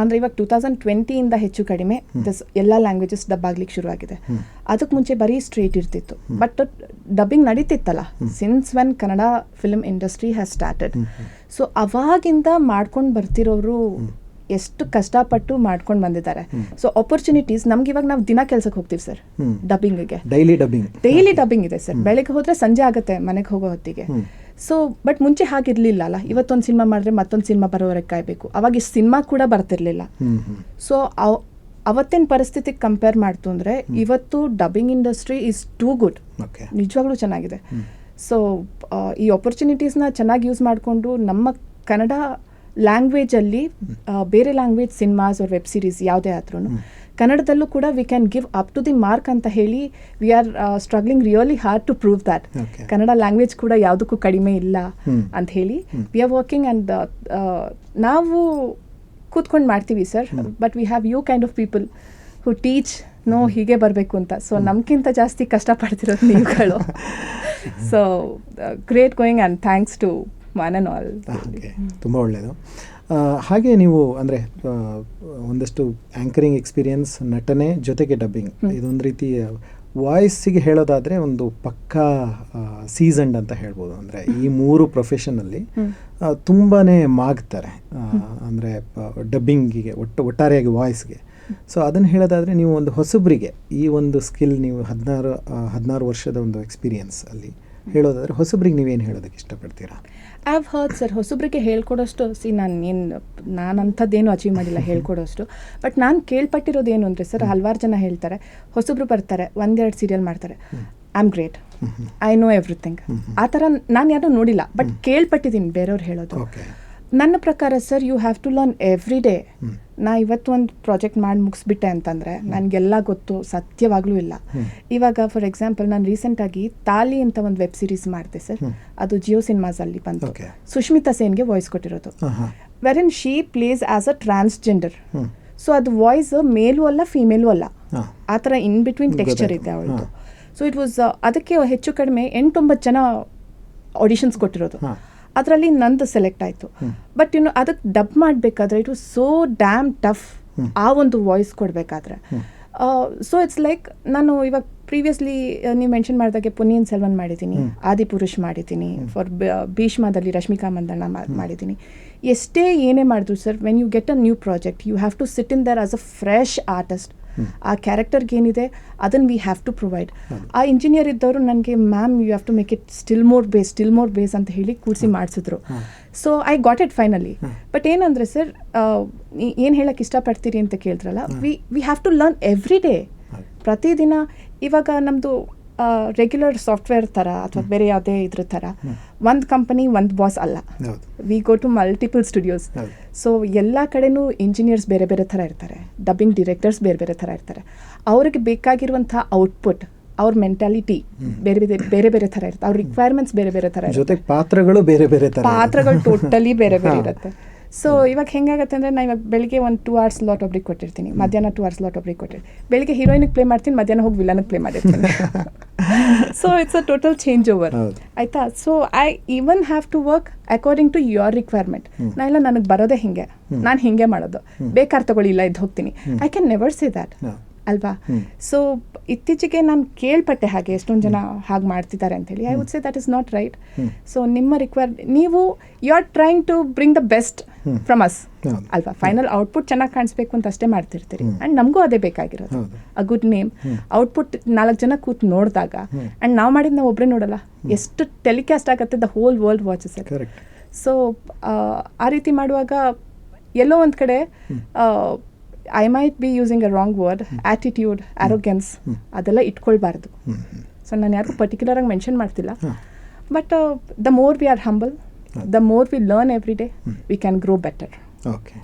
ಅಂದ್ರೆ ಇವಾಗ ಟೂ ತೌಸಂಡ್ ಟ್ವೆಂಟಿಯಿಂದ ಹೆಚ್ಚು ಕಡಿಮೆ ದಿಸ್ ಎಲ್ಲ ಲ್ಯಾಂಗ್ವೇಜಸ್ ಡಬ್ ಆಗ್ಲಿಕ್ಕೆ ಶುರುವಾಗಿದೆ. ಅದಕ್ಕೆ ಮುಂಚೆ ಬರೀ ಸ್ಟ್ರೇಟ್ ಇರ್ತಿತ್ತು. But dubbing ನಡೀತಿತ್ತಲ್ಲ. Since when Kannada film industry has started so ಅವಾಗಿಂದ ಮಾಡ್ಕೊಂಡು ಬರ್ತಿರೋರು ಎಷ್ಟು ಕಷ್ಟಪಟ್ಟು ಮಾಡ್ಕೊಂಡು ಬಂದಿದ್ದಾರೆ. ಸೊ ಆಪರ್ಚುನಿಟೀಸ್ ನಮ್ಗೆ ಇವಾಗ ನಾವು ದಿನ ಕೆಲಸಕ್ಕೆ ಹೋಗ್ತೀವಿ ಸರ್. ಡಬ್ಬಿಂಗ್ ಡಬ್ಬಿಂಗ್ಗೆ ಡೈಲಿ ಡಬ್ಬಿಂಗ್ ಡೈಲಿ ಡಬ್ಬಿಂಗ್ ಇದೆ ಸರ್. ಬೆಳಗ್ಗೆ ಹೋದ್ರೆ ಸಂಜೆ ಆಗುತ್ತೆ ಮನೆಗೆ ಹೋಗೋ ಹೊತ್ತಿಗೆ. ಸೊ ಬಟ್ ಮುಂಚೆ ಹಾಗಿರ್ಲಿಲ್ಲ ಅಲ್ಲ ಇವತ್ತೊಂದು ಸಿನಿಮಾ ಮಾಡಿದ್ರೆ ಮತ್ತೊಂದು ಸಿನಿಮಾ ಬರೋವರೆಗೆ ಕಾಯಬೇಕು. ಅವಾಗ ಇಷ್ಟು ಸಿನಿಮಾ ಕೂಡ ಬರ್ತಿರ್ಲಿಲ್ಲ. ಸೊ ಅವತ್ತಿನ ಪರಿಸ್ಥಿತಿಗೆ ಕಂಪೇರ್ ಮಾಡ್ತು ಅಂದರೆ ಇವತ್ತು dubbing industry is too good okay ನಿಜವಾಗ್ಲೂ ಚೆನ್ನಾಗಿದೆ. ಸೊ ಈ ಆಪರ್ಚುನಿಟೀಸ್ನ ಚೆನ್ನಾಗಿ ಯೂಸ್ ಮಾಡಿಕೊಂಡು ನಮ್ಮ ಕನ್ನಡ ಲ್ಯಾಂಗ್ವೇಜಲ್ಲಿ ಬೇರೆ ಲ್ಯಾಂಗ್ವೇಜ್ ಸಿನಿಮಾಸ್ ಅವ್ರ ವೆಬ್ ಸೀರೀಸ್ ಯಾವುದೇ ಆದ್ರೂ ಕನ್ನಡದಲ್ಲೂ ಕೂಡ we can give up to the mark ಅಂತ ಹೇಳಿ we are struggling really hard to prove that Kannada language ಕೂಡ ಯಾವುದಕ್ಕೂ ಕಡಿಮೆ ಇಲ್ಲ ಅಂತ ಹೇಳಿ ವಿ ಆರ್ ವರ್ಕಿಂಗ್ ಅಂಡ್ ನಾವು ಕೂತ್ಕೊಂಡು ಮಾಡ್ತೀವಿ sir but we have you kind of people who teach no ಹೀಗೆ ಬರಬೇಕು ಅಂತ. ಸೊ ನಮ್ಗಿಂತ ಜಾಸ್ತಿ ಕಷ್ಟಪಡ್ತಿರೋದು ನೀವುಗಳು. So great going and thanks to and all okay. ತುಂಬ ಒಳ್ಳೆಯದು ಹಾಗೆ ನೀವು ಅಂದರೆ ಒಂದಷ್ಟು ಆ್ಯಂಕರಿಂಗ್ ಎಕ್ಸ್ಪೀರಿಯನ್ಸ್ ನಟನೆ ಜೊತೆಗೆ ಡಬ್ಬಿಂಗ್ ಇದೊಂದು ರೀತಿ ವಾಯ್ಸಿಗೆ ಹೇಳೋದಾದರೆ ಒಂದು ಪಕ್ಕಾ ಸೀಸನ್ಡ್ ಅಂತ ಹೇಳ್ಬೋದು. ಅಂದರೆ ಈ ಮೂರು ಪ್ರೊಫೆಷನಲ್ಲಿ ತುಂಬಾ ಮಾಗ್ತಾರೆ. ಅಂದರೆ ಡಬ್ಬಿಂಗಿಗೆ ಒಟ್ಟು ಒಟ್ಟಾರೆಯಾಗಿ ವಾಯ್ಸ್ಗೆ. ಸೊ ಅದನ್ನು ಹೇಳೋದಾದರೆ ನೀವು ಒಂದು ಹೊಸಬ್ರಿಗೆ ಈ ಒಂದು ಸ್ಕಿಲ್ ನೀವು ಹದಿನಾರು ಹದಿನಾರು ವರ್ಷದ ಒಂದು ಎಕ್ಸ್ಪೀರಿಯನ್ಸ್ ಅಲ್ಲಿ ಹೇಳೋದಾದ್ರೆ ಹೊಸಬ್ರಿಗೆ ನೀವೇನು ಹೇಳೋದಕ್ಕೆ ಇಷ್ಟಪಡ್ತೀರಾ? ಐ ಹ್ಯಾವ್ ಹರ್ಡ್ ಸರ್ ಹೊಸಬ್ರಿಗೆ ಹೇಳ್ಕೊಡೋಷ್ಟು ಸಿ ನಾನು ಏನು ನಾನು ಅಂಥದ್ದೇನು ಅಚೀವ್ ಮಾಡಿಲ್ಲ ಹೇಳ್ಕೊಡೋಷ್ಟು. ಬಟ್ ನಾನು ಕೇಳ್ಪಟ್ಟಿರೋದು ಏನು ಅಂದರೆ ಸರ್ ಹಲವಾರು ಜನ ಹೇಳ್ತಾರೆ ಹೊಸಬ್ರು ಬರ್ತಾರೆ ಒಂದೆರಡು ಸೀರಿಯಲ್ ಮಾಡ್ತಾರೆ. I am great I know everything ಆ ಥರ ನಾನು ಯಾರೂ ನೋಡಿಲ್ಲ. ಬಟ್ ಕೇಳ್ಪಟ್ಟಿದ್ದೀನಿ ಬೇರೆಯವ್ರು ಹೇಳೋದು. ನನ್ನ ಪ್ರಕಾರ sir you have to learn every day ನಾ ಇವತ್ತು ಒಂದು ಪ್ರಾಜೆಕ್ಟ್ ಮಾಡಿ ಮುಗಿಸ್ಬಿಟ್ಟೆ ಅಂತಂದರೆ ನನಗೆಲ್ಲ ಗೊತ್ತು ಸತ್ಯವಾಗ್ಲೂ ಇಲ್ಲ. ಇವಾಗ ಫಾರ್ ಎಕ್ಸಾಂಪಲ್ ನಾನು ರೀಸೆಂಟಾಗಿ ತಾಲಿ ಅಂತ ಒಂದು ವೆಬ್ ಸೀರೀಸ್ ಮಾಡಿದೆ ಸರ್. ಅದು ಜಿಯೋ ಸಿನಿಮಾಸಲ್ಲಿ ಬಂತು. ಸುಶ್ಮಿತಾ ಸುಷ್ಮಿತಾ ಸೇನ್ಗೆ ವಾಯ್ಸ್ ಕೊಟ್ಟಿರೋದು. Where in she plays as a transgender. So ಅದು ವಾಯ್ಸ್ ಮೇಲೂ ಅಲ್ಲ ಫೀಮೇಲೂ ಅಲ್ಲ. ಆ ಥರ ಇನ್ ಬಿಟ್ವೀನ್ ಟೆಕ್ಸ್ಚರ್ ಇದೆ ಅವಳದು. ಸೊ ಇಟ್ ವಾಸ್ ಅದಕ್ಕೆ ಹೆಚ್ಚು ಕಡಿಮೆ ಎಂಟೊಂಬತ್ತು ಜನ ಆಡಿಷನ್ಸ್ ಕೊಟ್ಟಿರೋದು. ಅದರಲ್ಲಿ ನಂದು ಸೆಲೆಕ್ಟ್ ಆಯಿತು. ಬಟ್ ಇನ್ನು ಅದಕ್ಕೆ ಡಬ್ ಮಾಡಬೇಕಾದ್ರೆ it was so damn tough ಆ ಒಂದು ವಾಯ್ಸ್ ಕೊಡಬೇಕಾದ್ರೆ. ಸೊ ಇಟ್ಸ್ ಲೈಕ್ ನಾನು ಇವಾಗ ಪ್ರೀವಿಯಸ್ಲಿ ನೀವು ಮೆನ್ಷನ್ ಮಾಡಿದಾಗೆ ಪುನಿಯನ್ ಸೆಲ್ವನ್ ಮಾಡಿದ್ದೀನಿ ಆದಿಪುರುಷ್ ಮಾಡಿದ್ದೀನಿ ಫಾರ್ ಭೀಷ್ಮದಲ್ಲಿ ರಶ್ಮಿಕಾ ಮಂದಣ್ಣ ಮಾಡಿದ್ದೀನಿ. ಎಷ್ಟೇ ಏನೇ ಮಾಡಿದ್ರು sir when you get a new project you have to sit in there as a fresh artist ಆ ಕ್ಯಾರೆಕ್ಟರ್ಗೆ ಏನಿದೆ ಅದನ್ನು ವಿ ಹ್ಯಾವ್ ಟು ಪ್ರೊವೈಡ್ ಆ ಇಂಜಿನಿಯರ್ ಇದ್ದವರು ನನಗೆ ma'am you have to make it still more bass still more bass ಅಂತ ಹೇಳಿ ಕೂಡಿಸಿ ಮಾಡಿಸಿದ್ರು. So I got it finally but ಏನಂದರೆ ಸರ್ ಏನು ಹೇಳಕ್ಕೆ ಇಷ್ಟಪಡ್ತೀರಿ ಅಂತ ಕೇಳಿದ್ರಲ್ಲ we we have to learn every day ಪ್ರತಿದಿನ ಇವಾಗ ನಮ್ಮದು ರೆಗ್ಯುಲರ್ ಸಾಫ್ಟ್ವೇರ್ ಥರ ಅಥವಾ ಬೇರೆ ಯಾವುದೇ ಇದ್ರ ಥರ ಒಂದು ಕಂಪನಿ ಒಂದು ಬಾಸ್ ಅಲ್ಲ. We go to multiple studios. So ಎಲ್ಲ ಕಡೆನೂ ಇಂಜಿನಿಯರ್ಸ್ ಬೇರೆ ಬೇರೆ ಥರ ಇರ್ತಾರೆ. ಡಬ್ಬಿಂಗ್ ಡಿರೆಕ್ಟರ್ಸ್ ಬೇರೆ ಬೇರೆ ಥರ ಇರ್ತಾರೆ. ಅವ್ರಿಗೆ ಬೇಕಾಗಿರುವಂಥ ಔಟ್ಪುಟ್ ಅವ್ರ ಮೆಂಟಾಲಿಟಿ ಬೇರೆ ಬೇರೆ ಬೇರೆ ಬೇರೆ ಥರ ಇರುತ್ತೆ. ಅವ್ರ ರಿಕ್ವೈರ್ಮೆಂಟ್ಸ್ ಬೇರೆ ಬೇರೆ ಥರ ಇರುತ್ತೆ. ಜೊತೆಗೆ ಪಾತ್ರಗಳು ಬೇರೆ ಬೇರೆ ಪಾತ್ರಗಳು ಟೋಟಲಿ ಬೇರೆ ಬೇರೆ ಇರುತ್ತೆ. ಸೊ ಇವಾಗ ಹೆಂಗಾಗತ್ತೆ ಅಂದರೆ ನಾನು ಇವಾಗ ಬೆಳಿಗ್ಗೆ ಒಂದು ಟೂ ಅವರ್ಸ್ ಲಾಟ್ ಒಬ್ರಿಗೆ ಕೊಟ್ಟಿರ್ತೀನಿ. ಮಧ್ಯಾಹ್ನ ಟೂ ಅವರ್ಸ್ ಲಾಟ್ ಒಬ್ರಿಗೆ ಕೊಟ್ಟಿರ್ತೀನಿ. ಬೆಳಿಗ್ಗೆ ಹೀರೋಯಿನಿಗೆ ಪ್ಲೇ ಮಾಡ್ತೀನಿ ಮಧ್ಯಾಹ್ನ ಹೋಗಿ ವಿಲನಿಗೆ ಪ್ಲೇ ಮಾಡಿರ್ತೀನಿ. So it's a total change over ಆಯಿತಾ? So I even have to work according to your requirement ನಾ ಇಲ್ಲ ನನಗೆ ಬರೋದೇ ಹಿಂಗೆ. ನಾನು ಹಿಂಗೆ ಮಾಡೋದು. ಬೇಕಾರ್ ತಗೊಳ್ಳಿ ಇಲ್ಲ ಇದು ಹೋಗ್ತೀನಿ. I can never say that. ಅಲ್ವಾ. ಸೊ ಇತ್ತೀಚೆಗೆ ನಾನು ಕೇಳ್ಪಟ್ಟೆ ಹಾಗೆ ಎಷ್ಟೊಂದು ಜನ ಹಾಗೆ ಮಾಡ್ತಿದ್ದಾರೆ ಅಂತ ಹೇಳಿ. I would say that is not right so ನಿಮ್ಮ ರಿಕ್ವೈರ್ ನೀವು you are trying to bring the best from us. ಅಲ್ವಾ? ಫೈನಲ್ ಔಟ್ಪುಟ್ ಚೆನ್ನಾಗಿ ಕಾಣಿಸ್ಬೇಕು ಅಂತ ಅಷ್ಟೇ ಮಾಡ್ತಿರ್ತೀರಿ. ಆ್ಯಂಡ್ ನಮಗೂ ಅದೇ ಬೇಕಾಗಿರೋದು. ಅ ಗುಡ್ ನೇಮ್ ಔಟ್ಪುಟ್ ನಾಲ್ಕು ಜನ ಕೂತ್ ನೋಡಿದಾಗ ಆ್ಯಂಡ್ ನಾವು ಮಾಡಿದ ನಾವು ಒಬ್ಬರೇ ನೋಡಲ್ಲ. ಎಷ್ಟು ಟೆಲಿಕಾಸ್ಟ್ ಆಗುತ್ತೆ the whole world watches so ಆ ರೀತಿ ಮಾಡುವಾಗ ಎಲ್ಲೋ ಒಂದು ಕಡೆ I might be using a wrong word attitude arrogance ಅದೆಲ್ಲ ಇಟ್ಕೊಳ್ಬಾರ್ದು. ಸೊ ನಾನು ಯಾರಿಗೂ ಪರ್ಟಿಕ್ಯುಲರ್ ಆಗಿ ಮೆನ್ಷನ್ ಮಾಡ್ತಿಲ್ಲ. But the more we are humble the more we learn every day we can grow better okay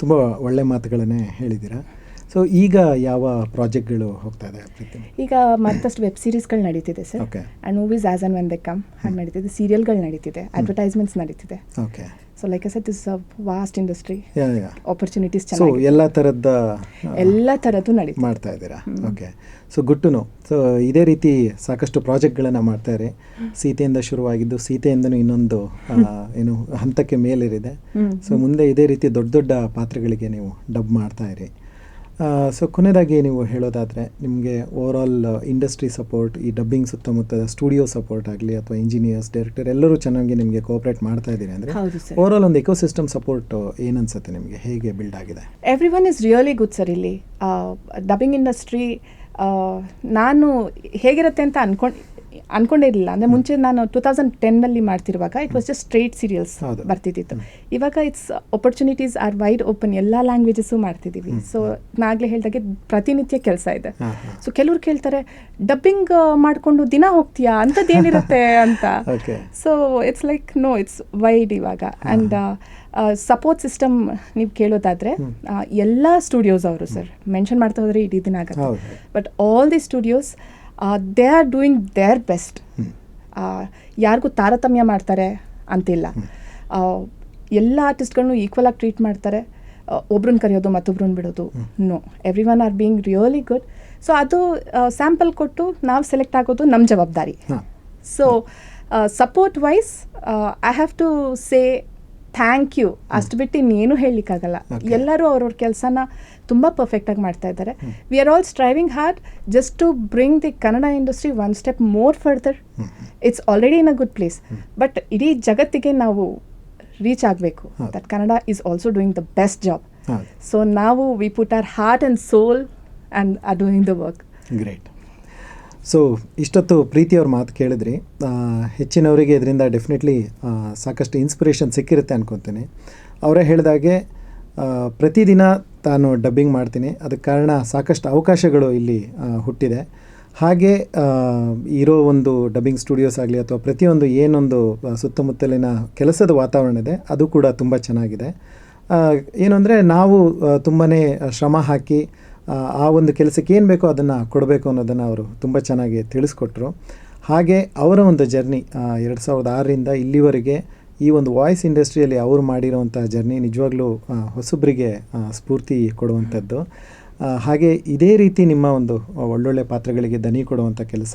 ತುಂಬ ಒಳ್ಳೆ ಮಾತುಗಳನ್ನೇ ಹೇಳಿದ್ದೀರಾ. ಸೊ ಈಗ ಯಾವ ಪ್ರಾಜೆಕ್ಟ್ಗಳು ಹೋಗ್ತಾ ಇದೆ ಈಗ ಮತ್ತಷ್ಟು ವೆಬ್ ಸೀರೀಸ್ಗಳು ನಡೀತಿದೆ sir. And movies as and when they come ಹಾಗೆ ನಡೀತಿದೆ. ಸೀರಿಯಲ್ಗಳು ನಡೀತಿದೆ. ಅಡ್ವರ್ಟೈಸ್ಮೆಂಟ್ಸ್ ನಡೀತಿದೆ. Okay so like I set a vast industry opportunities so ಎಲ್ಲ ಥರದ ಎಲ್ಲ ಥರದ್ದು ನಡೀತಿದೆ. ಮಾಡ್ತಾ ಇದ್ದೀರಾ? ಓಕೆ ಸೊ ಗುಟ್ಟು ನೋ ಸೊ ಇದೇ ರೀತಿ ಸಾಕಷ್ಟು ಪ್ರಾಜೆಕ್ಟ್ಗಳನ್ನು ಮಾಡ್ತಾ ಇರಿ. ಸೀತೆಯಿಂದ ಶುರುವಾಗಿದ್ದು ಸೀತೆಯಿಂದನೂ ಇನ್ನೊಂದು ಏನು ಹಂತಕ್ಕೆ ಮೇಲೇರಿದೆ. ಸೊ ಮುಂದೆ ಇದೇ ರೀತಿ ದೊಡ್ಡ ದೊಡ್ಡ ಪಾತ್ರಗಳಿಗೆ ನೀವು ಡಬ್ ಮಾಡ್ತಾ ಇರಿ. ಸೊ ಕೊನೆಯದಾಗಿ ನೀವು ಹೇಳೋದಾದರೆ ನಿಮಗೆ ಓವರಾಲ್ ಇಂಡಸ್ಟ್ರಿ ಸಪೋರ್ಟ್ ಈ ಡಬ್ಬಿಂಗ್ ಸುತ್ತಮುತ್ತದ ಸ್ಟುಡಿಯೋ ಸಪೋರ್ಟ್ ಆಗಲಿ ಅಥವಾ ಇಂಜಿನಿಯರ್ಸ್ ಡೈರೆಕ್ಟರ್ ಎಲ್ಲರೂ ಚೆನ್ನಾಗಿ ನಿಮಗೆ ಕೋಆಪರೇಟ್ ಮಾಡ್ತಾ ಇದ್ದೀರಿ ಅಂದರೆ ಓವರಾಲ್ ಒಂದು ಎಕೋಸಿಸ್ಟಮ್ ಸಪೋರ್ಟ್ ಏನನ್ಸುತ್ತೆ ನಿಮಗೆ? ಹೇಗೆ ಬಿಲ್ಡ್ ಆಗಿದೆ? Everyone is really good sir ಇಲ್ಲಿ ಡಬ್ಬಿಂಗ್ ಇಂಡಸ್ಟ್ರಿ ನಾನು ಹೇಗಿರುತ್ತೆ ಅಂತ ಅನ್ಕೊಂಡು ಅನ್ಕೊಂಡೇ ಇರಲಿಲ್ಲ. ಅಂದರೆ ಮುಂಚೆ ನಾನು ಟೂ ತೌಸಂಡ್ ಟೆನ್ನಲ್ಲಿ ಮಾಡ್ತಿರುವಾಗ it was just straight serials. ಬರ್ತಿದ್ದಿತ್ತು. ಇವಾಗ it's opportunities are wide open ಎಲ್ಲ ಲ್ಯಾಂಗ್ವೇಜಸ್ಸು ಮಾಡ್ತಿದ್ದೀವಿ. ಸೊ ನಾಗಲೇ ಹೇಳಿದಾಗೆ ಪ್ರತಿನಿತ್ಯ ಕೆಲಸ ಇದೆ. ಸೊ ಕೆಲವ್ರು ಕೇಳ್ತಾರೆ ಡಬ್ಬಿಂಗ್ ಮಾಡಿಕೊಂಡು ದಿನ ಹೋಗ್ತೀಯಾ? ಅಂಥದ್ದೇನಿರುತ್ತೆ [laughs] ಅಂತ. So it's like no it's wide ಇವಾಗ. ಆ್ಯಂಡ್ ಸಪೋರ್ಟ್ ಸಿಸ್ಟಮ್ ನೀವು ಕೇಳೋದಾದರೆ ಎಲ್ಲ ಸ್ಟುಡಿಯೋಸ್ ಅವರು ಸರ್ ಮೆನ್ಷನ್ ಮಾಡ್ತಾ ಹೋದರೆ ಇಡೀ ದಿನ ಆಗುತ್ತೆ. But all the studios they are doing their best ಯಾರಿಗೂ ತಾರತಮ್ಯ ಮಾಡ್ತಾರೆ ಅಂತಿಲ್ಲ. ಎಲ್ಲ ಆರ್ಟಿಸ್ಟ್ಗಳನ್ನೂ ಈಕ್ವಲ್ ಆಗಿ ಟ್ರೀಟ್ ಮಾಡ್ತಾರೆ. ಒಬ್ರನ್ನ ಕರೆಯೋದು ಮತ್ತೊಬ್ರನ್ನ ಬಿಡೋದು. No everyone are being really good so ಅದು ಸ್ಯಾಂಪಲ್ ಕೊಟ್ಟು ನಾವು ಸೆಲೆಕ್ಟ್ ಆಗೋದು ನಮ್ಮ ಜವಾಬ್ದಾರಿ. So support wise I have to say thank you. ಅಷ್ಟು ಬಿಟ್ಟು ಇನ್ನೇನು ಹೇಳಲಿಕ್ಕಾಗಲ್ಲ. ಎಲ್ಲರೂ ಅವ್ರವ್ರ ಕೆಲಸನ ತುಂಬ ಪರ್ಫೆಕ್ಟಾಗಿ ಮಾಡ್ತಾ ಇದ್ದಾರೆ. We are all striving hard just to bring the Kannada industry one step more further it's already in a good place but ಇಡೀ ಜಗತ್ತಿಗೆ ನಾವು ರೀಚ್ ಆಗಬೇಕು. That Kannada is also doing the best job so ನಾವು we put our heart and soul and are doing the work great so ಇಷ್ಟೊತ್ತು ಪ್ರೀತಿಯವ್ರ ಮಾತು ಕೇಳಿದ್ರಿ. ಹೆಚ್ಚಿನವರಿಗೆ ಇದರಿಂದ ಡೆಫಿನೆಟ್ಲಿ ಸಾಕಷ್ಟು ಇನ್ಸ್ಪಿರೇಷನ್ ಸಿಕ್ಕಿರುತ್ತೆ ಅನ್ಕೊತೀನಿ. ಅವರೇ ಹೇಳಿದಾಗೆ ಪ್ರತಿದಿನ ತಾನು ಡಬ್ಬಿಂಗ್ ಮಾಡ್ತೀನಿ. ಅದಕ್ಕೆ ಕಾರಣ ಸಾಕಷ್ಟು ಅವಕಾಶಗಳು ಇಲ್ಲಿ ಹುಟ್ಟಿದೆ. ಹಾಗೆ ಇರೋ ಒಂದು ಡಬ್ಬಿಂಗ್ ಸ್ಟುಡಿಯೋಸ್ ಆಗಲಿ ಅಥವಾ ಪ್ರತಿಯೊಂದು ಏನೊಂದು ಸುತ್ತಮುತ್ತಲಿನ ಕೆಲಸದ ವಾತಾವರಣ ಇದೆ, ಅದು ಕೂಡ ತುಂಬ ಚೆನ್ನಾಗಿದೆ. ಏನು ಅಂದರೆ ನಾವು ತುಂಬಾ ಶ್ರಮ ಹಾಕಿ ಆ, ಒಂದು ಕೆಲಸಕ್ಕೆ ಏನು ಬೇಕೋ ಅದನ್ನು ಕೊಡಬೇಕು ಅನ್ನೋದನ್ನು ಅವರು ತುಂಬ ಚೆನ್ನಾಗಿ ತಿಳಿಸ್ಕೊಟ್ರು. ಹಾಗೆ ಅವರ ಒಂದು ಜರ್ನಿ ಎರಡು ಸಾವಿರದ ಆರರಿಂದ ಇಲ್ಲಿವರೆಗೆ ಈ ಒಂದು ವಾಯ್ಸ್ ಇಂಡಸ್ಟ್ರಿಯಲ್ಲಿ ಅವರು ಮಾಡಿರುವಂಥ ಜರ್ನಿ ನಿಜವಾಗ್ಲೂ ಹೊಸಬ್ರಿಗೆ ಸ್ಫೂರ್ತಿ ಕೊಡುವಂಥದ್ದು. ಹಾಗೆ ಇದೇ ರೀತಿ ನಿಮ್ಮ ಒಂದು ಒಳ್ಳೊಳ್ಳೆ ಪಾತ್ರಗಳಿಗೆ ದನಿ ಕೊಡುವಂಥ ಕೆಲಸ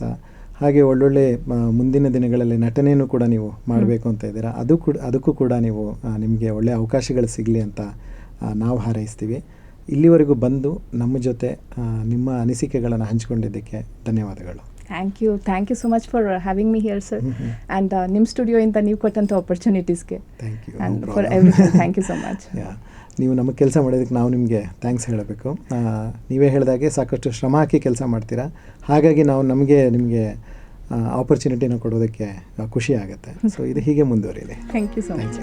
ಹಾಗೆ ಒಳ್ಳೊಳ್ಳೆ ಮುಂದಿನ ದಿನಗಳಲ್ಲಿ ನಟನೆಯನ್ನು ಕೂಡ ನೀವು ಮಾಡಬೇಕು ಅಂತ ಇದ್ದೀರಾ. ಅದು ಕೂಡ ಅದಕ್ಕೂ ಕೂಡ ನೀವು ನಿಮಗೆ ಒಳ್ಳೆಯ ಅವಕಾಶಗಳು ಸಿಗಲಿ ಅಂತ ನಾವು ಹಾರೈಸ್ತೀವಿ. ಇಲ್ಲಿವರೆಗೂ ಬಂದು ನಮ್ಮ ಜೊತೆ ನಿಮ್ಮ ಅನಿಸಿಕೆಗಳನ್ನು ಹಂಚಿಕೊಂಡಿದ್ದಕ್ಕೆ ಧನ್ಯವಾದಗಳು. Thank you thank you so much for having me here sir and ನಿಮ್ಮ ಸ್ಟುಡಿಯೋಯಿಂದ ನೀವು ಕೊಟ್ಟಂಥ ಆಪರ್ಚುನಿಟೀಸ್ಗೆ thank you and for everything thank you so much ನೀವು ನಮಗೆ ಕೆಲಸ ಮಾಡೋದಕ್ಕೆ ನಾವು ನಿಮಗೆ ಥ್ಯಾಂಕ್ಸ್ ಹೇಳಬೇಕು. ನೀವೇ ಹೇಳಿದಾಗೆ ಸಾಕಷ್ಟು ಶ್ರಮ ಹಾಕಿ ಕೆಲಸ ಮಾಡ್ತೀರಾ? ಹಾಗಾಗಿ ನಾವು ನಮಗೆ ನಿಮಗೆ ಆಪರ್ಚುನಿಟಿನ ಕೊಡೋದಕ್ಕೆ ಖುಷಿ ಆಗುತ್ತೆ. ಸೊ ಇದು ಹೀಗೆ ಮುಂದುವರಿದೆ ಥ್ಯಾಂಕ್ ಯು ಸೊ ಮಚ್.